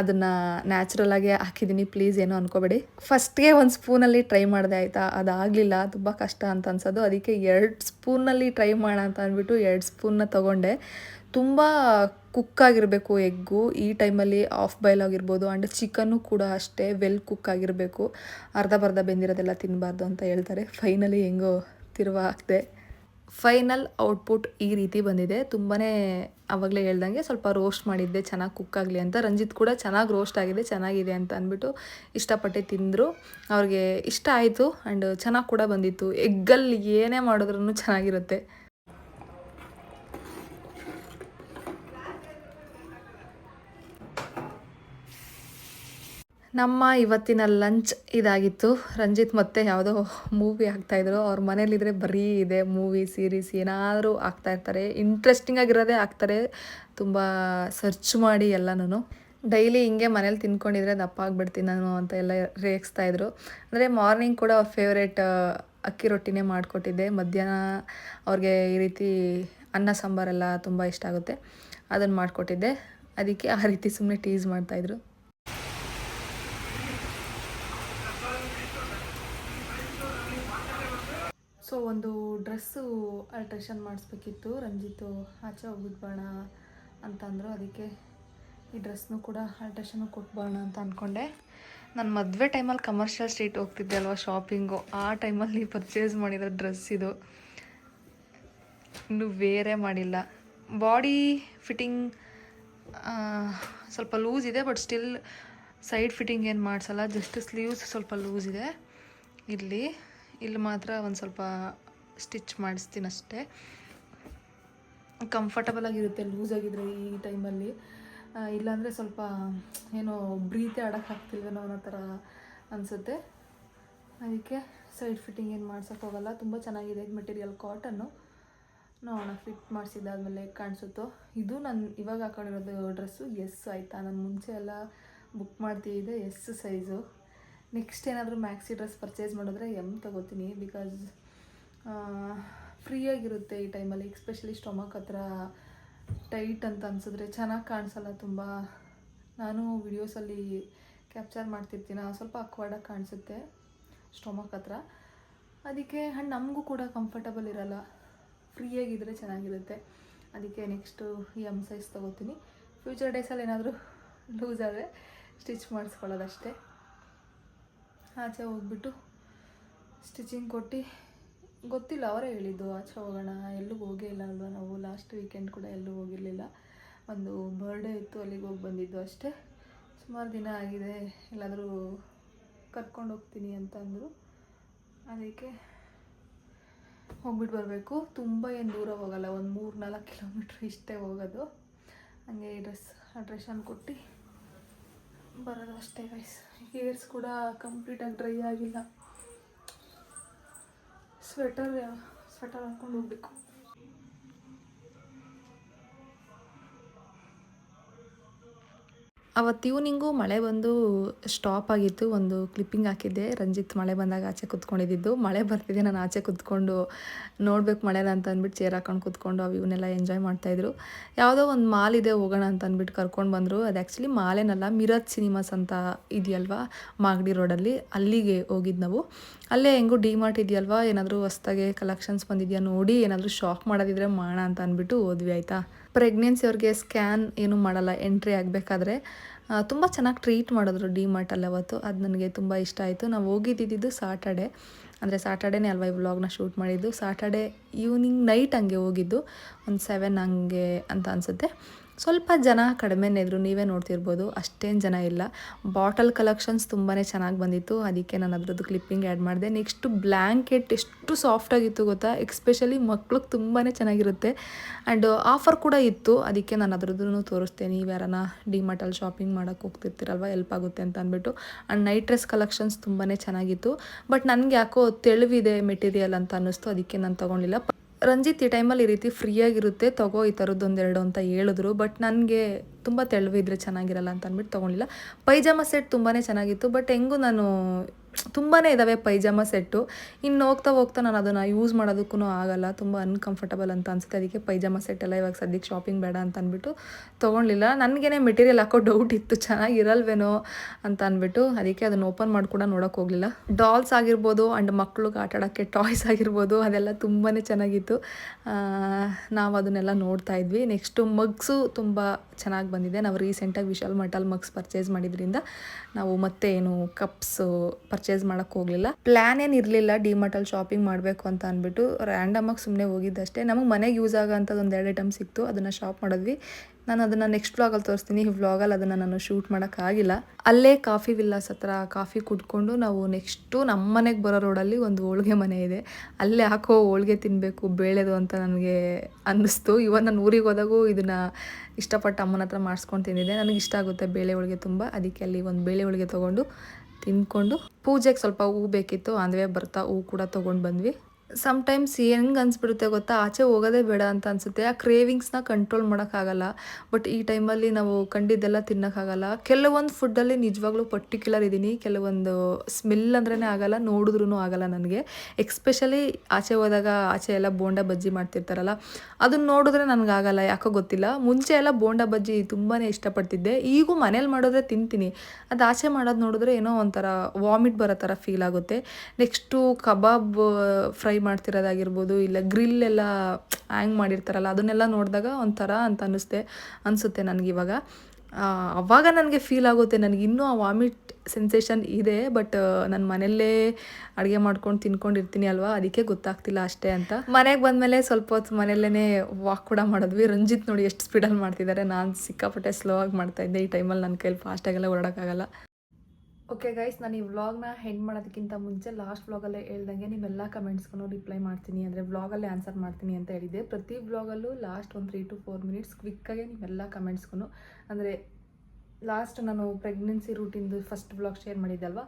ಅದನ್ನು ನ್ಯಾಚುರಲಾಗೆ ಹಾಕಿದ್ದೀನಿ ಪ್ಲೀಸ್ ಏನೋ ಅನ್ಕೋಬೇಡಿ. ಫಸ್ಟ್ಗೆ ಒಂದು ಸ್ಪೂನಲ್ಲಿ ಟ್ರೈ ಮಾಡಿದೆ ಆಯಿತಾ? ಅದಾಗಲಿಲ್ಲ ತುಂಬ ಕಷ್ಟ ಅಂತ ಅನ್ಸೋದು. ಅದಕ್ಕೆ ಎರಡು ಸ್ಪೂನಲ್ಲಿ ಟ್ರೈ ಮಾಡೋಣ ಅಂತ ಅಂದ್ಬಿಟ್ಟು ಎರಡು ಸ್ಪೂನ್ನ ತೊಗೊಂಡೆ. ತುಂಬ ಕುಕ್ ಆಗಿರಬೇಕು ಎಗ್ಗು, ಈ ಟೈಮಲ್ಲಿ ಆಫ್ ಬಾಯ್ಲ್ ಆಗಿರ್ಬೋದು ಆ್ಯಂಡ್ ಚಿಕನ್ನು ಕೂಡ ಅಷ್ಟೇ ವೆಲ್ ಕುಕ್ ಆಗಿರಬೇಕು. ಅರ್ಧ ಬರ್ಧ ಬೆಂದಿರೋದೆಲ್ಲ ತಿನ್ನಬಾರ್ದು ಅಂತ ಹೇಳ್ತಾರೆ. ಫೈನಲಿ ಹೆಂಗೋ ತಿರುವ ಹಾಕಿದೆ ಫೈನಲ್ ಔಟ್ಪುಟ್ ಈ ರೀತಿ ಬಂದಿದೆ. ತುಂಬಾ ಆವಾಗಲೇ ಹೇಳ್ದಂಗೆ ಸ್ವಲ್ಪ ರೋಸ್ಟ್ ಮಾಡಿದ್ದೆ, ಚೆನ್ನಾಗಿ ಕುಕ್ ಆಗಲಿ ಅಂತ. ರಂಜಿತ್ ಕೂಡ ಚೆನ್ನಾಗಿ ರೋಸ್ಟ್ ಆಗಿದೆ, ಚೆನ್ನಾಗಿದೆ ಅಂತ ಅಂದ್ಬಿಟ್ಟು ಇಷ್ಟಪಟ್ಟೆ ತಿಂದರು. ಅವ್ರಿಗೆ ಇಷ್ಟ ಆಯಿತು ಆ್ಯಂಡ್ ಚೆನ್ನಾಗಿ ಕೂಡ ಬಂದಿತ್ತು. ಎಗ್ಗಲ್ಲಿ ಏನೇ ಮಾಡಿದ್ರೂ ಚೆನ್ನಾಗಿರುತ್ತೆ. ನಮ್ಮ ಇವತ್ತಿನ ಲಂಚ್ ಇದಾಗಿತ್ತು. ರಂಜಿತ್ ಮತ್ತೆ ಯಾವುದೋ ಮೂವಿ ಆಗ್ತಾಯಿದ್ರು ಅವ್ರ ಮನೇಲಿದ್ರೆ ಬರೀ ಇದೆ ಮೂವಿ ಸೀರೀಸ್ ಏನಾದರೂ ಆಗ್ತಾಯಿರ್ತಾರೆ ಇಂಟ್ರೆಸ್ಟಿಂಗ್ ಆಗಿರೋದೇ ಆಗ್ತಾರೆ ತುಂಬ ಸರ್ಚ್ ಮಾಡಿ ಎಲ್ಲನೂ ಡೈಲಿ ಹಿಂಗೆ ಮನೇಲಿ ತಿನ್ಕೊಂಡಿದ್ರೆ ದಪ್ಪ ಆಗಿಬಿಡ್ತೀನಿ ನಾನು ಅಂತ ಎಲ್ಲ ರೇಗಿಸ್ತಾಯಿದ್ರು ಅಂದರೆ ಮಾರ್ನಿಂಗ್ ಕೂಡ ಫೇವ್ರೇಟ್ ಅಕ್ಕಿ ರೊಟ್ಟಿನೇ ಮಾಡಿಕೊಟ್ಟಿದ್ದೆ. ಮಧ್ಯಾಹ್ನ ಅವ್ರಿಗೆ ಈ ರೀತಿ ಅನ್ನ, ಸಾಂಬಾರೆಲ್ಲ ತುಂಬ ಇಷ್ಟ ಆಗುತ್ತೆ. ಅದನ್ನು ಮಾಡಿಕೊಟ್ಟಿದ್ದೆ. ಅದಕ್ಕೆ ಆ ರೀತಿ ಸುಮ್ಮನೆ ಟೀಸ್ ಮಾಡ್ತಾಯಿದ್ರು ಸೊ ಒಂದು ಡ್ರೆಸ್ಸು ಅಲ್ಟ್ರೇಷನ್ ಮಾಡಿಸ್ಬೇಕಿತ್ತು. ರಂಜಿತ್ತು ಆಚೆ ಹೋಗ್ಬಿಟ್ಬೋಣ ಅಂತಂದರು ಅದಕ್ಕೆ ಈ ಡ್ರೆಸ್ನು ಕೂಡ ಅಲ್ಟ್ರೇಷನು ಕೊಟ್ಬೋಣ ಅಂತ ಅಂದ್ಕೊಂಡೆ ನಾನು ಮದುವೆ ಟೈಮಲ್ಲಿ ಕಮರ್ಷಿಯಲ್ ಸ್ಟ್ರೀಟ್ ಹೋಗ್ತಿದ್ದೆ ಅಲ್ವಾ ಶಾಪಿಂಗು ಆ ಟೈಮಲ್ಲಿ ಪರ್ಚೇಸ್ ಮಾಡಿರೋ ಡ್ರೆಸ್ ಇದು. ಇನ್ನು ಬೇರೆ ಮಾಡಿಲ್ಲ. ಬಾಡಿ ಫಿಟ್ಟಿಂಗ್ ಸ್ವಲ್ಪ ಲೂಸ್ ಇದೆ ಬಟ್ ಸ್ಟಿಲ್ ಸೈಡ್ ಫಿಟ್ಟಿಂಗ್ ಏನು ಮಾಡಿಸಲ್ಲ ಜಸ್ಟ್ ಸ್ಲೀವ್ಸ್ ಸ್ವಲ್ಪ ಲೂಸ್ ಇದೆ. ಇಲ್ಲಿ ಇಲ್ಲಿ ಮಾತ್ರ ಒಂದು ಸ್ವಲ್ಪ ಸ್ಟಿಚ್ ಮಾಡಿಸ್ತೀನಿ ಅಷ್ಟೇ ಕಂಫರ್ಟಬಲ್ ಆಗಿರುತ್ತೆ ಲೂಸ್ ಆಗಿದ್ರೆ ಈ ಟೈಮಲ್ಲಿ ಇಲ್ಲಾಂದರೆ ಸ್ವಲ್ಪ ಏನೋ ಬ್ರೀತೆ ಆಡೋಕ್ಕೆ ಆಗ್ತಿಲ್ವೇನೋ ಅನ್ನೋ ಥರ ಅನಿಸುತ್ತೆ. ಅದಕ್ಕೆ ಸೈಡ್ ಫಿಟ್ಟಿಂಗ್ ಏನು ಮಾಡ್ಸೋಕೆ ಹೋಗಲ್ಲ. ತುಂಬ ಚೆನ್ನಾಗಿದೆ ಮೆಟೀರಿಯಲ್ ಕಾಟನ್ನು ನೋಡೋಣ ಫಿಟ್ ಮಾಡಿಸಿದ್ದಾದ್ಮೇಲೆ ಕಾಣಿಸುತ್ತೋ. ಇದು ನಾನು ಇವಾಗ ಹಾಕೊಂಡಿರೋದು ಡ್ರೆಸ್ಸು ಎಸ್ ಆಯಿತಾ. ನಾನು ಮುಂಚೆ ಎಲ್ಲ ಬುಕ್ ಮಾಡ್ತಿದ್ದೆ ಎಸ್ ಸೈಜು ನೆಕ್ಸ್ಟ್ ಏನಾದರೂ ಮ್ಯಾಕ್ಸಿ ಡ್ರೆಸ್ ಪರ್ಚೇಸ್ ಮಾಡಿದ್ರೆ ಎಂ ತಗೋತೀನಿ ಬಿಕಾಸ್ ಫ್ರೀಯಾಗಿರುತ್ತೆ ಈ ಟೈಮಲ್ಲಿ ಎಕ್ಸ್ಪೆಷಲಿ ಸ್ಟೊಮಕ್ ಹತ್ರ ಟೈಟ್ ಅಂತ ಅನ್ಸಿದ್ರೆ ಚೆನ್ನಾಗಿ ಕಾಣಿಸಲ್ಲ ತುಂಬ. ನಾನು ವಿಡಿಯೋಸಲ್ಲಿ ಕ್ಯಾಪ್ಚರ್ ಮಾಡ್ತಿರ್ತೀನಿ, ಸ್ವಲ್ಪ ಅಕ್ವರ್ಡಾಗಿ ಕಾಣಿಸುತ್ತೆ ಸ್ಟೊಮಕ್ ಹತ್ರ. ಅದಕ್ಕೆ ಹಣ್ಣು ನಮಗೂ ಕೂಡ ಕಂಫರ್ಟಬಲ್ ಇರಲ್ಲ. ಫ್ರೀಯಾಗಿದ್ದರೆ ಚೆನ್ನಾಗಿರುತ್ತೆ. ಅದಕ್ಕೆ ನೆಕ್ಸ್ಟು ಎಂ ಸೈಜ್ ತೊಗೋತೀನಿ. ಫ್ಯೂಚರ್ ಡೇಸಲ್ಲಿ ಏನಾದರೂ ಲೂಸ್ ಆದರೆ ಸ್ಟಿಚ್ ಮಾಡಿಸ್ಕೊಳ್ಳೋದಷ್ಟೇ. ಆಚೆ ಹೋಗ್ಬಿಟ್ಟು ಸ್ಟಿಚಿಂಗ್ ಕೊಟ್ಟು, ಗೊತ್ತಿಲ್ಲ, ಅವರೇ ಹೇಳಿದ್ದು, ಆಚೆ ಹೋಗೋಣ ಎಲ್ಲೂ ಹೋಗೇ ಇಲ್ಲ ಅಲ್ವಾ ನಾವು ಲಾಸ್ಟ್ ವೀಕೆಂಡ್ ಕೂಡ ಎಲ್ಲೂ ಹೋಗಿರಲಿಲ್ಲ. ಒಂದು ಬರ್ಡೇ ಇತ್ತು, ಅಲ್ಲಿಗೆ ಹೋಗಿ ಬಂದಿದ್ದು ಅಷ್ಟೇ. ಸುಮಾರು ದಿನ ಆಗಿದೆ, ಎಲ್ಲಾದರೂ ಕರ್ಕೊಂಡು ಹೋಗ್ತೀನಿ ಅಂತಂದರು. ಅದಕ್ಕೆ ಹೋಗ್ಬಿಟ್ಟು ಬರಬೇಕು. ತುಂಬ ಏನು ದೂರ ಹೋಗಲ್ಲ, ಒಂದು ಮೂರು ನಾಲ್ಕು ಕಿಲೋಮೀಟ್ರ್ ಇಷ್ಟೇ ಹೋಗೋದು. ಹಂಗೆ ಡ್ರೆಸ್ ಡ್ರೆಸ್ಸನ್ನು ಕೊಟ್ಟು ಬರೋದು ಅಷ್ಟೇ ಗೈಸ್ ಹೇರ್ಸ್ ಕೂಡ ಕಂಪ್ಲೀಟಾಗಿ ಡ್ರೈ ಆಗಿಲ್ಲ. ಸ್ವೆಟರ್ ಸ್ವೆಟರ್ ಹಾಕ್ಕೊಂಡು ಹೋಗ್ಬೇಕು. ಅವತ್ತು ಈವ್ನಿಂಗು ಮಳೆ ಬಂದು ಸ್ಟಾಪ್ ಆಗಿತ್ತು. ಒಂದು ಕ್ಲಿಪ್ಪಿಂಗ್ ಹಾಕಿದ್ದೆ. ರಂಜಿತ್ ಮಳೆ ಬಂದಾಗ ಆಚೆ ಕುತ್ಕೊಂಡಿದ್ದು. ಮಳೆ ಬರ್ತಿದೆ, ನಾನು ಆಚೆ ಕುತ್ಕೊಂಡು ನೋಡ್ಬೇಕು ಮಳೆನ ಅಂತ ಅಂದ್ಬಿಟ್ಟು ಚೇರ್ ಹಾಕೊಂಡು ಕುತ್ಕೊಂಡು ಅವು ಇವನ್ನೆಲ್ಲ ಎಂಜಾಯ್ ಮಾಡ್ತಾಯಿದ್ರು ಯಾವುದೋ ಒಂದು ಮಾಲ್ ಇದೆ, ಹೋಗೋಣ ಅಂತ ಅಂದ್ಬಿಟ್ಟು ಕರ್ಕೊಂಡು ಬಂದರು. ಅದು ಆ್ಯಕ್ಚುಲಿ ಮಾಲೇನಲ್ಲ ಮಿರತ್ ಸಿನಿಮಾಸ್ ಅಂತ ಇದೆಯಲ್ವಾ? ಮಾಗಡಿ ರೋಡಲ್ಲಿ ಅಲ್ಲಿಗೆ ಹೋಗಿದ್ದು ನಾವು. ಅಲ್ಲೇ ಹೆಂಗೂ ಡಿ ಮಾರ್ಟ್ ಇದೆಯಲ್ವಾ? ಏನಾದರೂ ಹೊಸ್ದಾಗೆ ಕಲೆಕ್ಷನ್ಸ್ ಬಂದಿದೆಯಾ? ನೋಡಿ ಏನಾದರೂ ಶಾಕ್ ಮಾಡೋದಿದ್ರೆ ಮಾಡೋಣ ಅಂತ ಅಂದ್ಬಿಟ್ಟು ಹೋದ್ವಿ, ಆಯಿತಾ? ಪ್ರೆಗ್ನೆನ್ಸಿ ಅವ್ರಿಗೆ ಸ್ಕ್ಯಾನ್ ಏನು ಮಾಡಲ್ಲ ಎಂಟ್ರಿ ಆಗಬೇಕಾದ್ರೆ ತುಂಬ ಚೆನ್ನಾಗಿ ಟ್ರೀಟ್ ಮಾಡಿದ್ರು ಡಿ ಮಾರ್ಟಲ್ಲಿ ಅವತ್ತು. ಅದು ನನಗೆ ತುಂಬ ಇಷ್ಟ ಆಯಿತು. ನಾವು ಹೋಗಿದ್ದಿದ್ದು ಸಾಟರ್ಡೆ ಅಂದರೆ ಸಾಟರ್ಡೇನೇ ಅಲ್ವಾ ಈ ವ್ಲಾಗ್ನ ಶೂಟ್ ಮಾಡಿದ್ದು? ಸಾಟರ್ಡೆ ಈವ್ನಿಂಗ್ ನೈಟ್ ಹಂಗೆ ಹೋಗಿದ್ದು. ಒಂದು ಸೆವೆನ್ ಹಂಗೆ ಅಂತ ಅನಿಸುತ್ತೆ. ಸ್ವಲ್ಪ ಜನ ಕಡಿಮೆ ಇದ್ರು ನೀವೇ ನೋಡ್ತಿರ್ಬೋದು, ಅಷ್ಟೇನು ಜನ ಇಲ್ಲ. ಬಾಟಲ್ ಕಲೆಕ್ಷನ್ಸ್ ತುಂಬಾ ಚೆನ್ನಾಗಿ ಬಂದಿತ್ತು. ಅದಕ್ಕೆ ನಾನು ಅದರದ್ದು ಕ್ಲಿಪ್ಪಿಂಗ್ ಆ್ಯಡ್ ಮಾಡಿದೆ. ನೆಕ್ಸ್ಟ್ ಬ್ಲ್ಯಾಂಕೆಟ್ ಎಷ್ಟು ಸಾಫ್ಟಾಗಿತ್ತು ಗೊತ್ತಾ? ಎಕ್ಸ್ಪೆಷಲಿ ಮಕ್ಳಿಗೆ ತುಂಬಾ ಚೆನ್ನಾಗಿರುತ್ತೆ. ಆ್ಯಂಡ್ ಆಫರ್ ಕೂಡ ಇತ್ತು. ಅದಕ್ಕೆ ನಾನು ಅದರದ್ದು ತೋರಿಸ್ತೇನೆ. ನೀವು ಯಾರನ್ನ ಡಿಮಾರ್ಟಲ್ಲಿ ಶಾಪಿಂಗ್ ಮಾಡೋಕ್ಕೆ ಹೋಗ್ತಿರ್ತೀರಲ್ವ, ಹೆಲ್ಪ್ ಆಗುತ್ತೆ ಅಂತ ಅಂದ್ಬಿಟ್ಟು. ಆ್ಯಂಡ್ ನೈಟ್ ಡ್ರೆಸ್ ಕಲೆಕ್ಷನ್ಸ್ ತುಂಬಾ ಚೆನ್ನಾಗಿತ್ತು. ಬಟ್ ನನಗೆ ಯಾಕೋ ತೆಳುವಿದೆ ಮೆಟೀರಿಯಲ್ ಅಂತ ಅನ್ನಿಸ್ತು. ಅದಕ್ಕೆ ನಾನು ತೊಗೊಂಡಿಲ್ಲ. ರಂಜಿತ್ ಈ ಟೈಮಲ್ಲಿ ಈ ರೀತಿ ಫ್ರೀಯಾಗಿರುತ್ತೆ, ತಗೋ ಈ ಥರದ್ದು ಒಂದೆರಡು ಅಂತ ಹೇಳಿದ್ರು. ಬಟ್ ನನಗೆ ತುಂಬ ತೆಳುವಿದ್ರೆ ಚೆನ್ನಾಗಿರಲ್ಲ ಅಂತ ಅಂದ್ಬಿಟ್ಟು ತೊಗೊಂಡಿಲ್ಲ. ಪೈಜಾಮ ಸೆಟ್ ತುಂಬಾ ಚೆನ್ನಾಗಿತ್ತು. ಬಟ್ ಹೆಂಗೂ ನಾನು ತುಂಬಾ ಇದ್ದಾವೆ ಪೈಜಾಮ ಸೆಟ್ಟು. ಇನ್ನು ಹೋಗ್ತಾ ಹೋಗ್ತಾ ನಾನು ಅದನ್ನು ಯೂಸ್ ಮಾಡೋದಕ್ಕೂ ಆಗಲ್ಲ. ತುಂಬ ಅನ್ಕಂಫರ್ಟಬಲ್ ಅಂತ ಅನ್ಸುತ್ತೆ. ಅದಕ್ಕೆ ಪೈಜಾಮ ಸೆಟ್ ಎಲ್ಲ ಇವಾಗ ಸದ್ಯಕ್ಕೆ ಶಾಪಿಂಗ್ ಬೇಡ ಅಂತ ಅಂದ್ಬಿಟ್ಟು ತೊಗೊಳ್ಲಿಲ್ಲ ನನಗೇನೆ ಮೆಟೀರಿಯಲ್ ಹಾಕೋ ಡೌಟ್ ಇತ್ತು. ಚೆನ್ನಾಗಿರಲ್ವೇನೋ ಅಂತ ಅಂದ್ಬಿಟ್ಟು ಅದಕ್ಕೆ ಅದನ್ನು ಓಪನ್ ಮಾಡಿ ಕೂಡ ನೋಡೋಕೆ ಹೋಗಲಿಲ್ಲ. ಡಾಲ್ಸ್ ಆಗಿರ್ಬೋದು ಆ್ಯಂಡ್ ಮಕ್ಳಿಗೆ ಆಟ ಆಡೋಕ್ಕೆ ಟಾಯ್ಸ್ ಆಗಿರ್ಬೋದು ಅದೆಲ್ಲ ತುಂಬಾ ಚೆನ್ನಾಗಿತ್ತು. ನಾವು ಅದನ್ನೆಲ್ಲ ನೋಡ್ತಾ ಇದ್ವಿ. ನೆಕ್ಸ್ಟು ಮಗ್ಸು ತುಂಬ ಚೆನ್ನಾಗಿ ಬಂದಿದೆ. ನಾವು ರೀಸೆಂಟಾಗಿ ವಿಶಾಲ್ ಮಟಲ್ ಮಗ್ಸ್ ಪರ್ಚೇಸ್ ಮಾಡಿದ್ರಿಂದ ನಾವು ಮತ್ತೆ ಏನು ಕಪ್ಸು ಪರ್ಚೇಸ್ ಮಾಡೋಕ್ಕೆ ಹೋಗಲಿಲ್ಲ. ಏನ್ ಇರ್ಲಿಲ್ಲ ಇರಲಿಲ್ಲ ಡಿಮಾರ್ಟಲ್ಲಿ ಶಾಪಿಂಗ್ ಮಾಡಬೇಕು ಅಂತ ಅನ್ಬಿಟ್ಟು ರ್ಯಾಂಡಮ್ ಆಗಿ ಸುಮ್ಮನೆ ಹೋಗಿದ್ದಷ್ಟೇ. ನಮಗೆ ಮನೆಗೆ ಯೂಸ್ ಆಗಂತ ಒಂದು ಎರಡು ಐಟಮ್ ಸಿಕ್ತು, ಅದನ್ನ ಶಾಪ್ ಮಾಡಿದ್ವಿ. ನಾನು ಅದನ್ನು ನೆಕ್ಸ್ಟ್ ವ್ಲಾಗಲ್ಲಿ ತೋರಿಸ್ತೀನಿ. ಈ ವ್ಲಾಗಲ್ಲಿ ಅದನ್ನು ನಾನು ಶೂಟ್ ಮಾಡೋಕ್ಕಾಗಿಲ್ಲ ಅಲ್ಲೇ ಕಾಫಿ ವಿಲ್ಲಾಸ್ ಹತ್ರ ಕಾಫಿ ಕುಡ್ಕೊಂಡು ನಾವು ನೆಕ್ಸ್ಟು ನಮ್ಮ ಮನೆಗೆ ಬರೋ ರೋಡಲ್ಲಿ ಒಂದು ಹೋಳಿಗೆ ಮನೆ ಇದೆ. ಅಲ್ಲೇ ಹಾಕೋ ಹೋಳಿಗೆ ತಿನ್ನಬೇಕು ಬೇಳೆದು ಅಂತ ನನಗೆ ಅನ್ನಿಸ್ತು. ಇವನ್ ನಾನು ಊರಿಗೆ ಹೋದಾಗೂ ಇದನ್ನು ಇಷ್ಟಪಟ್ಟು ಅಮ್ಮನ ಹತ್ರ ಮಾಡಿಸ್ಕೊಂಡು ತಿಂದಿದ್ದೆ. ನನಗೆ ಇಷ್ಟ ಆಗುತ್ತೆ ಬೇಳೆ ಹೋಳಿಗೆ ತುಂಬ. ಅದಕ್ಕೆ ಅಲ್ಲಿ ಒಂದು ಬೇಳೆ ಹೋಳಿಗೆ ತೊಗೊಂಡು ತಿಂದ್ಕೊಂಡು ಪೂಜೆಗೆ ಸ್ವಲ್ಪ ಹೂ ಬೇಕಿತ್ತು ಅಂದ್ವೇ ಬರ್ತಾ ಹೂ ಕೂಡ ತೊಗೊಂಡು ಬಂದ್ವಿ. ಸಮ್ಟೈಮ್ಸ್ ಹೆಂಗೆ ಅನ್ಸ್ಬಿಡುತ್ತೆ ಗೊತ್ತಾ? ಆಚೆ ಹೋಗೋದೇ ಬೇಡ ಅಂತ ಅನಿಸುತ್ತೆ. ಆ ಕ್ರೇವಿಂಗ್ಸ್ನ ಕಂಟ್ರೋಲ್ ಮಾಡೋಕ್ಕಾಗಲ್ಲ. ಬಟ್ ಈ ಟೈಮಲ್ಲಿ ನಾವು ಕಂಡಿದ್ದೆಲ್ಲ ತಿನ್ನೋಕ್ಕಾಗಲ್ಲ. ಕೆಲವೊಂದು ಫುಡ್ಡಲ್ಲಿ ನಿಜವಾಗ್ಲೂ ಪರ್ಟಿಕ್ಯುಲರ್ ಇದ್ದೀನಿ. ಕೆಲವೊಂದು ಸ್ಮೆಲ್ ಅಂದ್ರೇ ಆಗಲ್ಲ ನೋಡಿದ್ರೂ ಆಗಲ್ಲ ನನಗೆ. ಎಕ್ಸ್ಪೆಷಲಿ ಆಚೆ ಹೋದಾಗ ಆಚೆ ಎಲ್ಲ ಬೋಂಡ ಬಜ್ಜಿ ಮಾಡ್ತಿರ್ತಾರಲ್ಲ ಅದನ್ನ ನೋಡಿದ್ರೆ ನನಗಾಗಲ್ಲ ಯಾಕೋ ಗೊತ್ತಿಲ್ಲ. ಮುಂಚೆ ಎಲ್ಲ ಬೋಂಡ ಬಜ್ಜಿ ತುಂಬಾ ಇಷ್ಟಪಡ್ತಿದ್ದೆ. ಈಗೂ ಮನೇಲಿ ಮಾಡೋದ್ರೆ ತಿಂತೀನಿ. ಅದು ಆಚೆ ಮಾಡೋದು ನೋಡಿದ್ರೆ ಏನೋ ಒಂಥರ ವಾಮಿಟ್ ಬರೋ ಥರ ಫೀಲ್ ಆಗುತ್ತೆ. ನೆಕ್ಸ್ಟು ಕಬಾಬ್ ಫ್ರೈ ಮಾಡ್ತಿರೋದಾಗಿರ್ಬೋದು, ಇಲ್ಲ ಗ್ರಿಲ್ ಎಲ್ಲ ಹ್ಯಾಂಗ್ ಮಾಡಿರ್ತಾರಲ್ಲ, ಅದನ್ನೆಲ್ಲ ನೋಡಿದಾಗ ಒಂಥರ ಅಂತ ಅನ್ನಿಸ್ತೆ, ಅನಿಸುತ್ತೆ ನನಗಿವಾಗ ಅವಾಗ ನನಗೆ ಫೀಲ್ ಆಗುತ್ತೆ, ನನಗೆ ಇನ್ನೂ ಆ ವಾಮಿಟ್ ಸೆನ್ಸೇಷನ್ ಇದೆ ಬಟ್ ನಾನು ಮನೆಯಲ್ಲೇ ಅಡುಗೆ ಮಾಡ್ಕೊಂಡು ತಿನ್ಕೊಂಡಿರ್ತೀನಿ ಅಲ್ವಾ, ಅದಕ್ಕೆ ಗೊತ್ತಾಗ್ತಿಲ್ಲ ಅಷ್ಟೇ ಅಂತ. ಮನೆಗೆ ಬಂದಮೇಲೆ ಸ್ವಲ್ಪ ಹೊತ್ತು ಮನೆಯಲ್ಲೇ ವಾಕ್ ಕೂಡ ಮಾಡಿದ್ವಿ. ರಂಜಿತ್ ನೋಡಿ ಎಷ್ಟು ಸ್ಪೀಡಲ್ಲಿ ಮಾಡ್ತಿದ್ದಾರೆ. ನಾನು ಸಿಕ್ಕಾಪಟ್ಟೆ ಸ್ಲೋ ಆಗಿ ಮಾಡ್ತಾಯಿದ್ದೆ ಈ ಟೈಮಲ್ಲಿ ನನ್ನ ಕೈಲಿ ಫಾಸ್ಟಾಗೆಲ್ಲ ಓಡೋಕ್ಕಾಗಲ್ಲ ಓಕೆ ಗೈಸ್ ನಾನು ಈ ವ್ಲಾಗ್ನ ಹೆಂಡ್ ಮಾಡೋದಕ್ಕಿಂತ ಮುಂಚೆ ಲಾಸ್ಟ್ ವ್ಲಾಗಲ್ಲೇ ಹೇಳ್ದಂಗೆ ನೀವೆಲ್ಲ ಕಮೆಂಟ್ಸ್ಗೂ ರಿಪ್ಲೈ ಮಾಡ್ತೀನಿ. ಅಂದರೆ ವ್ಲಾಗಲ್ಲೇ ಆನ್ಸರ್ ಮಾಡ್ತೀನಿ ಅಂತ ಹೇಳಿದ್ದೆ. ಪ್ರತಿ ವ್ಲಾಗಲ್ಲೂ ಲಾಸ್ಟ್ ಒಂದು ತ್ರೀ ಟು ಫೋರ್ ಮಿನಿಟ್ಸ್ ಕ್ವಿಕ್ಕಾಗೆ ನೀವೆಲ್ಲ ಕಮೆಂಟ್ಸ್ಗೂ ಅಂದರೆ ಲಾಸ್ಟ್ ನಾನು ಪ್ರೆಗ್ನೆನ್ಸಿ ರೂಟಿಂದು ಫಸ್ಟ್ ವ್ಲಾಗ್ ಶೇರ್ ಮಾಡಿದ್ದಲ್ವ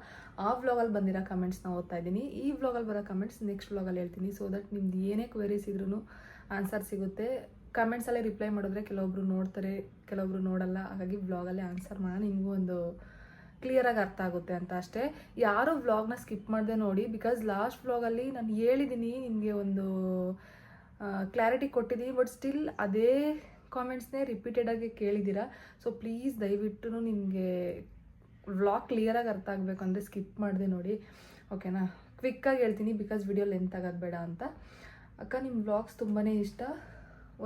ಆ ವ್ಲಾಗಲ್ಲಿ ಬಂದಿರೋ ಕಮೆಂಟ್ಸ್ನ ಓದ್ತಾ ಇದ್ದೀನಿ. ಈ ವ್ಲಾಗಲ್ಲಿ ಬರೋ ಕಮೆಂಟ್ಸ್ ನೆಕ್ಸ್ಟ್ ವ್ಲಾಗಲ್ಲಿ ಹೇಳ್ತೀನಿ. ಸೊ ದಟ್ ನಿಮ್ದು ಏನೇ ಕ್ವೆರೀಸ್ ಇದ್ರೂ ಆನ್ಸರ್ ಸಿಗುತ್ತೆ. ಕಮೆಂಟ್ಸಲ್ಲೇ ರಿಪ್ಲೈ ಮಾಡಿದ್ರೆ ಕೆಲವೊಬ್ರು ನೋಡ್ತಾರೆ, ಕೆಲವೊಬ್ರು ನೋಡಲ್ಲ. ಹಾಗಾಗಿ ವ್ಲಾಗಲ್ಲೇ ಆನ್ಸರ್ ಮಾಡೋಣ. ನಿಮಗೂ ಒಂದು ಕ್ಲಿಯರಾಗಿ ಅರ್ಥ ಆಗುತ್ತೆ ಅಂತ ಅಷ್ಟೇ. ಯಾರು ವ್ಲಾಗ್ನ ಸ್ಕಿಪ್ ಮಾಡಿದೆ ನೋಡಿ ಬಿಕಾಸ್ ಲಾಸ್ಟ್ ವ್ಲಾಗಲ್ಲಿ ನಾನು ಹೇಳಿದ್ದೀನಿ ನಿಮಗೆ ಒಂದು ಕ್ಲಾರಿಟಿ ಕೊಟ್ಟಿದ್ದೀನಿ ಬಟ್ ಸ್ಟಿಲ್ ಅದೇ ಕಾಮೆಂಟ್ಸ್ನೇ ರಿಪೀಟೆಡಾಗಿ ಕೇಳಿದ್ದೀರಾ ಸೊ ಪ್ಲೀಸ್ ದಯವಿಟ್ಟು ನಿಮಗೆ ವ್ಲಾಗ್ ಕ್ಲಿಯರಾಗಿ ಅರ್ಥ ಆಗಬೇಕು ಅಂದರೆ ಸ್ಕಿಪ್ ಮಾಡಿದೆ ನೋಡಿ. ಓಕೆನಾ ಕ್ವಿಕ್ಕಾಗಿ ಹೇಳ್ತೀನಿ ಬಿಕಾಸ್ ವಿಡಿಯೋ ಲೆಂತ್ ಆಗೋದು ಅಂತ. ಅಕ್ಕ ನಿಮ್ಮ ವ್ಲಾಗ್ಸ್ ತುಂಬಾ ಇಷ್ಟ.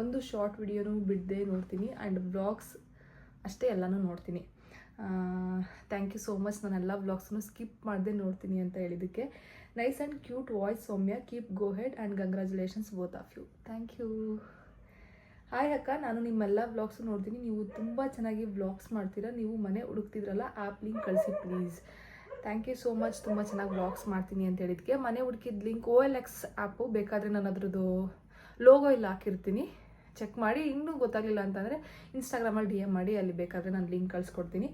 ಒಂದು ಶಾರ್ಟ್ ವಿಡಿಯೋನು ಬಿಡದೆ ನೋಡ್ತೀನಿ ಆ್ಯಂಡ್ ವ್ಲಾಗ್ಸ್ ಅಷ್ಟೇ ಎಲ್ಲನೂ ನೋಡ್ತೀನಿ. ಥ್ಯಾಂಕ್ ಯು ಸೋ ಮಚ್ ನಾನು ಎಲ್ಲ ವ್ಲಾಗ್ಸನ್ನು ಸ್ಕಿಪ್ ಮಾಡದೆ ನೋಡ್ತೀನಿ ಅಂತ ಹೇಳಿದ್ದಕ್ಕೆ. Nice and cute voice Soumya. Keep go head and congratulations both of you thank you hi ಅಕ್ಕ, ನಾನು ನಿಮ್ಮೆಲ್ಲ ವ್ಲಾಗ್ಸು ನೋಡ್ತೀನಿ. ನೀವು ತುಂಬ ಚೆನ್ನಾಗಿ ಬ್ಲಾಗ್ಸ್ ಮಾಡ್ತೀರಾ. ನೀವು ಮನೆ ಹುಡುಕ್ತಿದ್ರಲ್ಲ ಆ್ಯಪ್ ಲಿಂಕ್ ಕಳಿಸಿ please thank you so much ತುಂಬ ಚೆನ್ನಾಗಿ ಬ್ಲಾಗ್ಸ್ ಮಾಡ್ತೀನಿ ಅಂತ ಹೇಳಿದ್ಕೆ ಮನೆ ಹುಡುಕಿದ link O L X app ಬೇಕಾದರೆ ನಾನು ಅದ್ರದ್ದು ಲೋಗೋ ಇಲ್ಲಿ ಹಾಕಿರ್ತೀನಿ. ಚೆಕ್ ಮಾಡಿ, ಇನ್ನೂ ಗೊತ್ತಾಗಲಿಲ್ಲ ಅಂತಂದರೆ ಇನ್ಸ್ಟಾಗ್ರಾಮಲ್ಲಿ ಡಿ ಎಂ ಮಾಡಿ, ಅಲ್ಲಿ ಬೇಕಾದರೆ ನಾನು ಲಿಂಕ್ ಕಳಿಸ್ಕೊಡ್ತೀನಿ.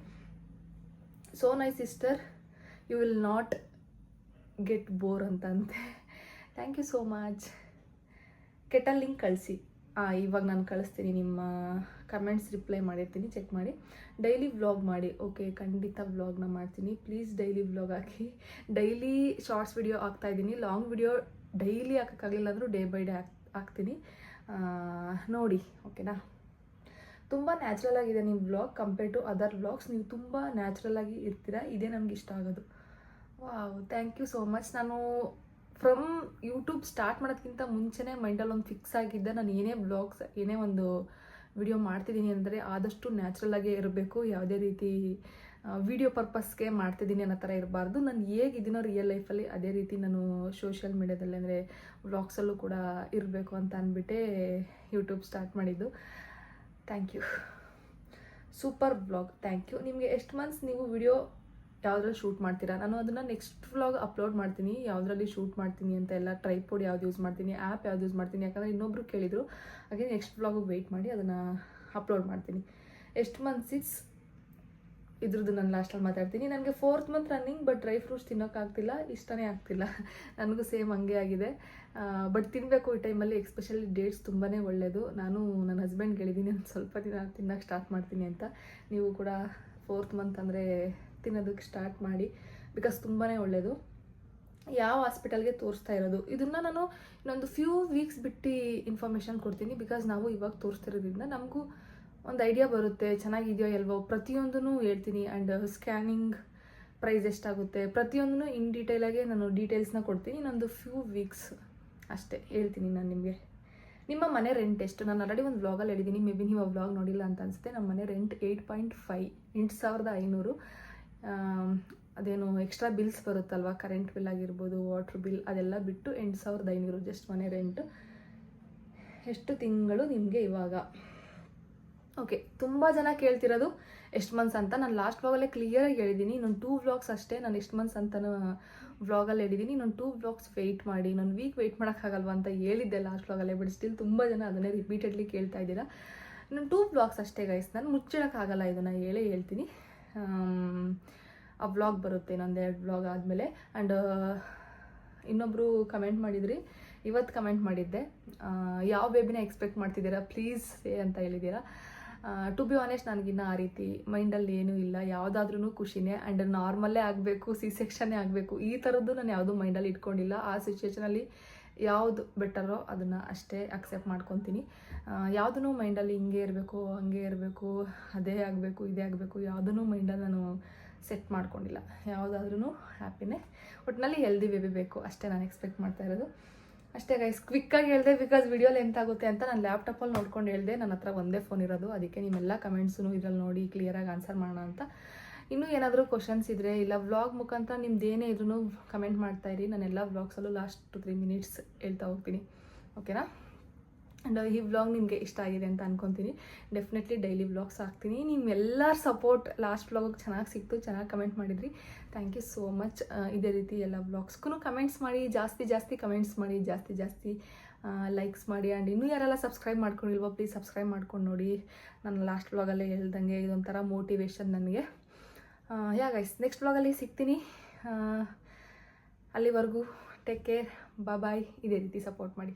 So nice sister you will not get bore ಅಂತಂತೆ. Thank you so much kettle link ಕಳಿಸಿ. ಹಾಂ ಇವಾಗ ನಾನು ಕಳಿಸ್ತೀನಿ, ನಿಮ್ಮ ಕಮೆಂಟ್ಸ್ ರಿಪ್ಲೈ ಮಾಡಿರ್ತೀನಿ ಚೆಕ್ ಮಾಡಿ. ಡೈಲಿ ವ್ಲಾಗ್ ಮಾಡಿ. ಓಕೆ ಖಂಡಿತ ವ್ಲಾಗ್ನ ಮಾಡ್ತೀನಿ. ಪ್ಲೀಸ್ ಡೈಲಿ ವ್ಲಾಗ್ ಹಾಕಿ. ಡೈಲಿ ಶಾರ್ಟ್ಸ್ ವಿಡಿಯೋ ಹಾಕ್ತಾಯಿದ್ದೀನಿ ಲಾಂಗ್ ವಿಡಿಯೋ ಡೈಲಿ ಹಾಕೋಕ್ಕಾಗಲಿಲ್ಲ ಅಂದರೂ ಡೇ ಬೈ ಡೇ ಹಾಕ್, ಹಾಕ್ತೀನಿ. ನೋಡಿ ಓಕೆನಾ ತುಂಬ ನ್ಯಾಚುರಲ್ ಆಗಿದೆ ನಿಮ್ಮ vlog compare to other vlogs ನೀವು ತುಂಬ ನ್ಯಾಚುರಲ್ ಆಗಿ ಇರ್ತೀರಾ? ಇದೇ ನಮ್ಗೆ ಇಷ್ಟ ಆಗೋದು. Wow thank you so much ನಾನು ಫ್ರಮ್ ಯೂಟ್ಯೂಬ್ ಸ್ಟಾರ್ಟ್ ಮಾಡೋದಕ್ಕಿಂತ ಮುಂಚೆನೇ ಮೈಂಡಲ್ಲಿ ಒಂದು ಫಿಕ್ಸ್ ಆಗಿದ್ದೆ. ನಾನು ಏನೇ ಬ್ಲಾಗ್ಸ್ ಏನೇ ಒಂದು ವಿಡಿಯೋ ಮಾಡ್ತಿದ್ದೀನಿ ಅಂದರೆ ಆದಷ್ಟು ನ್ಯಾಚುರಲ್ ಆಗೇ ಇರಬೇಕು. ಯಾವುದೇ ರೀತಿ ವಿಡಿಯೋ ಪರ್ಪಸ್ಗೆ ಮಾಡ್ತಿದ್ದೀನಿ ಅನ್ನೋ ಥರ ಇರಬಾರ್ದು. ನಾನು ಹೇಗಿದ್ದೀನೋ ರಿಯಲ್ ಲೈಫಲ್ಲಿ ಅದೇ ರೀತಿ ನಾನು ಸೋಷಿಯಲ್ ಮೀಡ್ಯಾದಲ್ಲಿ ಅಂದರೆ ವ್ಲಾಗ್ಸಲ್ಲೂ ಕೂಡ ಇರಬೇಕು ಅಂತ ಅಂದ್ಬಿಟ್ಟೇ ಯೂಟ್ಯೂಬ್ ಸ್ಟಾರ್ಟ್ ಮಾಡಿದ್ದು. Thank you super blog thank you ನಿಮಗೆ ಎಷ್ಟು ಮಂತ್ಸ್ ನೀವು ವಿಡಿಯೋ ಯಾವುದ್ರಲ್ಲಿ ಶೂಟ್ ಮಾಡ್ತೀರಾ? ನಾನು ಅದನ್ನು ನೆಕ್ಸ್ಟ್ ವ್ಲಾಗ್ ಅಪ್ಲೋಡ್ ಮಾಡ್ತೀನಿ. ಯಾವುದ್ರಲ್ಲಿ ಶೂಟ್ ಮಾಡ್ತೀನಿ ಅಂತ ಎಲ್ಲ ಟ್ರೈಪೋಡ್ ಯಾವ್ದು ಯೂಸ್ ಮಾಡ್ತೀನಿ ಆ್ಯಪ್ ಯಾವ್ದು ಯೂಸ್ ಮಾಡ್ತೀನಿ. ಯಾಕಂದರೆ ಇನ್ನೊಬ್ರು ಕೇಳಿದರು, ಹಾಗೆ ನೆಕ್ಸ್ಟ್ ವ್ಲಾಗ್ ವೆಯ್ಟ್ ಮಾಡಿ ಅದನ್ನು ಅಪ್ಲೋಡ್ ಮಾಡ್ತೀನಿ. ಎಷ್ಟು ಮಂತ್ಸ್ ಇಟ್ಸ್ ಇದ್ರದ್ದು ನಾನು ಲಾಸ್ಟಲ್ಲಿ ಮಾತಾಡ್ತೀನಿ. ನನಗೆ fourth month running but dry fruits ತಿನ್ನೋಕ್ಕಾಗ್ತಿಲ್ಲ ಇಷ್ಟನೇ ಆಗ್ತಿಲ್ಲ. ನನಗೂ ಸೇಮ್ ಹಂಗೆ ಆಗಿದೆ. ಬಟ್ ತಿನ್ನಬೇಕು ಈ ಟೈಮಲ್ಲಿ ಎಕ್ಸ್ಪೆಷಲಿ ಡೇಟ್ಸ್ ತುಂಬಾ ಒಳ್ಳೆಯದು ನಾನು ನನ್ನ ಹಸ್ಬೆಂಡ್ಗೆ ಹೇಳಿದ್ದೀನಿ ಒಂದು ಸ್ವಲ್ಪ ದಿನ ತಿನ್ನೋಕ್ಕೆ ಸ್ಟಾರ್ಟ್ ಮಾಡ್ತೀನಿ ಅಂತ. ನೀವು ಕೂಡ ಫೋರ್ತ್ ಮಂತ್ ಅಂದರೆ ತಿನ್ನೋದಕ್ಕೆ ಸ್ಟಾರ್ಟ್ ಮಾಡಿ ಬಿಕಾಸ್ ತುಂಬಾ ಒಳ್ಳೆಯದು ಯಾವ ಹಾಸ್ಪಿಟಲ್ಗೆ ತೋರಿಸ್ತಾ ಇರೋದು? ಇದನ್ನು ನಾನು ಇನ್ನೊಂದು ಫ್ಯೂ ವೀಕ್ಸ್ ಬಿಟ್ಟು ಇನ್ಫಾರ್ಮೇಷನ್ ಕೊಡ್ತೀನಿ ಬಿಕಾಸ್ ನಾವು ಇವಾಗ ತೋರಿಸ್ತಿರೋದ್ರಿಂದ ನಮಗೂ ಒಂದು ಐಡಿಯಾ ಬರುತ್ತೆ, ಚೆನ್ನಾಗಿದೆಯೋ ಎಲ್ವೋ ಪ್ರತಿಯೊಂದೂ ಹೇಳ್ತೀನಿ. ಆ್ಯಂಡ್ ಸ್ಕ್ಯಾನಿಂಗ್ ಪ್ರೈಸ್ ಎಷ್ಟಾಗುತ್ತೆ ಪ್ರತಿಯೊಂದೂ ಇನ್ ಡೀಟೇಲಾಗೆ ನಾನು ಡೀಟೇಲ್ಸ್ನ ಕೊಡ್ತೀನಿ. ಇನ್ನೊಂದು ಫ್ಯೂ ವೀಕ್ಸ್ ಅಷ್ಟೇ ಹೇಳ್ತೀನಿ ನಾನು ನಿಮಗೆ. ನಿಮ್ಮ ಮನೆ ರೆಂಟ್ ಎಷ್ಟು? ನಾನು ಆಲ್ರೆಡಿ ಒಂದು ವ್ಲಾಗಲ್ಲಿ ಹೇಳಿದ್ದೀನಿ ಮೇ ಬಿ ನೀವು ಆ ವ್ಲಾಗ್ ನೋಡಿಲ್ಲ ಅಂತ ಅನಿಸುತ್ತೆ. ನಮ್ಮ ಮನೆ ರೆಂಟ್ ಏಯ್ಟ್ ಪಾಯಿಂಟ್ ಫೈ ಎಂಟು ಸಾವಿರದ ಐನೂರು. ಅದೇನು ಎಕ್ಸ್ಟ್ರಾ ಬಿಲ್ಸ್ ಬರುತ್ತಲ್ವ? ಕರೆಂಟ್ ಬಿಲ್ ಆಗಿರ್ಬೋದು ವಾಟ್ರ್ ಬಿಲ್ ಅದೆಲ್ಲ ಬಿಟ್ಟು ಎಂಟು ಸಾವಿರದ ಐನೂರು ಜಸ್ಟ್ ಮನೆ ರೆಂಟ್ ಎಷ್ಟು ತಿಂಗಳು ನಿಮಗೆ ಇವಾಗ? ಓಕೆ ತುಂಬ ಜನ ಕೇಳ್ತಿರೋದು ಎಷ್ಟು ಮಂತ್ಸ್ ಅಂತ. ನಾನು ಲಾಸ್ಟ್ ವ್ಲಾಗಲ್ಲೇ ಕ್ಲಿಯರಾಗಿ ಹೇಳಿದ್ದೀನಿ ನಾನು ಟೂ ವ್ಲಾಗ್ಸ್ ಅಷ್ಟೇ. ನಾನು ಎಷ್ಟು ಮಂತ್ಸ್ ಅಂತ ವ್ಲಾಗಲ್ಲಿ ಹೇಳಿದ್ದೀನಿ ನಾನು ಟೂ ವ್ಲಾಗ್ಸ್ ವೆಯ್ಟ್ ಮಾಡಿ. ನಾನು ವೀಕ್ ವೆಯ್ಟ್ ಮಾಡೋಕ್ಕಾಗಲ್ವಾ ಅಂತ ಹೇಳಿದ್ದೆ ಲಾಸ್ಟ್ ವ್ಲಾಗಲ್ಲೇ ಬಟ್ ಸ್ಟಿಲ್ ತುಂಬ ಜನ ಅದನ್ನೇ ರಿಪೀಟೆಡ್ಲಿ ಕೇಳ್ತಾ ಇದ್ದೀರಾ. ನಾನು ಟೂ ಬ್ಲಾಗ್ಸ್ ಅಷ್ಟೇ ಗೈಸ್ ನಾನು ಮುಚ್ಚಿಡೋಕ್ಕಾಗಲ್ಲ ಇದನ್ನು ಹೇಳೇ ಹೇಳ್ತೀನಿ. ಆ ಬ್ಲಾಗ್ ಬರುತ್ತೆ, ಇನ್ನೊಂದು ಎರಡು ಬ್ಲಾಗ್ ಆದಮೇಲೆ. ಆ್ಯಂಡ್ ಇನ್ನೊಬ್ಬರು ಕಮೆಂಟ್ ಮಾಡಿದ್ರಿ. ಇವತ್ತು ಕಮೆಂಟ್ ಮಾಡಿದ್ದೆ. ಯಾವ ಬೇಬಿನ ಎಕ್ಸ್ಪೆಕ್ಟ್ ಮಾಡ್ತಿದ್ದೀರಾ? ಪ್ಲೀಸ್ ಸೇ ಅಂತ ಹೇಳಿದ್ದೀರಾ. ಟು ಬಿ ಆನೆಸ್ಟ್ ನನಗಿನ್ನ ಆ ರೀತಿ ಮೈಂಡಲ್ಲಿ ಏನೂ ಇಲ್ಲ. ಯಾವುದಾದ್ರೂ ಖುಷಿನೇ ಆ್ಯಂಡ್ ನಾರ್ಮಲ್ಲೇ ಆಗಬೇಕು ಸಿ ಸೆಕ್ಷನ್ನೇ ಆಗಬೇಕು, ಈ ಥರದ್ದು ನಾನು ಯಾವುದೂ ಮೈಂಡಲ್ಲಿ ಇಟ್ಕೊಂಡಿಲ್ಲ. ಆ ಸಿಚುವೇಷನಲ್ಲಿ ಯಾವುದು ಬೆಟರೋ ಅದನ್ನು ಅಷ್ಟೇ ಅಕ್ಸೆಪ್ಟ್ ಮಾಡ್ಕೊತೀನಿ. ಯಾವುದೂ ಮೈಂಡಲ್ಲಿ ಹಿಂಗೆ ಇರಬೇಕು, ಹಂಗೆ ಇರಬೇಕು, ಅದೇ ಆಗಬೇಕು, ಇದೇ ಆಗಬೇಕು ಯಾವುದೂ ಮೈಂಡಲ್ಲಿ ನಾನು ಸೆಟ್ ಮಾಡ್ಕೊಂಡಿಲ್ಲ. ಯಾವುದಾದ್ರೂ ಹ್ಯಾಪಿನೇ ಒಟ್ಟಿನಲ್ಲಿ ಹೆಲ್ದಿ ಬೇಬಿ ಬೇಕು, ಅಷ್ಟೇ ನಾನು ಎಕ್ಸ್ಪೆಕ್ಟ್ ಮಾಡ್ತಾ ಇರೋದು. ಅಷ್ಟೇ ಗೈಸ್ ಕ್ವಿಕ್ಕಾಗಿ ಹೇಳಿದೆ ಬಿಕಾಸ್ ವಿಡಿಯೋ ಲೆಂತ್ ಆಗುತ್ತೆ ಅಂತ ನಾನು ಲ್ಯಾಪ್ಟಾಪಲ್ಲಿ ನೋಡ್ಕೊಂಡು ಹೇಳಿದೆ ನನ್ನ ಹತ್ರ ಒಂದೇ ಫೋನ್ ಇರೋದು. ಅದಕ್ಕೆ ನಿಮ್ಮೆಲ್ಲ ಕಮೆಂಟ್ಸೂ ಇದ್ರಲ್ಲಿ ನೋಡಿ ಕ್ಲಿಯರಾಗಿ ಆನ್ಸರ್ ಮಾಡೋಣ ಅಂತ. ಇನ್ನೂ ಏನಾದರೂ ಕ್ವಶನ್ಸ್ ಇದ್ದರೆ ಇಲ್ಲ ವ್ಲಾಗ್ ಮುಖಾಂತರ ನಿಮ್ದು ಏನೇ ಇದ್ರೂ ಕಮೆಂಟ್ ಮಾಡ್ತಾ ಇರಿ. ನಾನು ಎಲ್ಲ ವ್ಲಾಗ್ಸಲ್ಲೂ ಲಾಸ್ಟ್ ಟು ತ್ರೀ ಮಿನಿಟ್ಸ್ ಹೇಳ್ತಾ ಹೋಗ್ತೀನಿ. ಓಕೆನಾ ಆ್ಯಂಡ್ ಈ ವ್ಲಾಗ್ ನಿಮಗೆ ಇಷ್ಟ ಆಗಿದೆ ಅಂತ ಅನ್ಕೊತೀನಿ. ಡೆಫಿನೆಟ್ಲಿ ಡೈಲಿ ವ್ಲಾಗ್ಸ್ ಹಾಕ್ತೀನಿ. ನಿಮ್ಮೆಲ್ಲರ ಸಪೋರ್ಟ್ ಲಾಸ್ಟ್ ವ್ಲಾಗ್ ಚೆನ್ನಾಗಿ ಸಿಕ್ತು, ಚೆನ್ನಾಗಿ ಕಮೆಂಟ್ ಮಾಡಿದ್ರಿ. ಥ್ಯಾಂಕ್ ಯು ಸೋ ಮಚ್ ಇದೇ ರೀತಿ ಎಲ್ಲ ವ್ಲಾಗ್ಸ್ಗೂ ಕಮೆಂಟ್ಸ್ ಮಾಡಿ, ಜಾಸ್ತಿ ಜಾಸ್ತಿ ಕಮೆಂಟ್ಸ್ ಮಾಡಿ, ಜಾಸ್ತಿ ಜಾಸ್ತಿ ಲೈಕ್ಸ್ ಮಾಡಿ. ಆ್ಯಂಡ್ ಇನ್ನೂ ಯಾರೆಲ್ಲ ಸಬ್ಸ್ಕ್ರೈಬ್ ಮಾಡ್ಕೊಂಡಿಲ್ವೋ ಪ್ಲೀಸ್ ಸಬ್ಸ್ಕ್ರೈಬ್ ಮಾಡ್ಕೊಂಡು ನೋಡಿ. ನಾನು ಲಾಸ್ಟ್ ವ್ಲಾಗಲ್ಲೇ ಹೇಳ್ದಂಗೆ ಇದೊಂಥರ ಮೋಟಿವೇಶನ್ ನನಗೆ. ಯಾ ಗೈಸ್ ನೆಕ್ಸ್ಟ್ ವ್ಲಾಗಲ್ಲಿ ಸಿಗ್ತೀನಿ. ಅಲ್ಲಿವರೆಗೂ ಟೇಕ್ ಕೇರ್ ಬಾಯ್ ಇದೇ ರೀತಿ ಸಪೋರ್ಟ್ ಮಾಡಿ.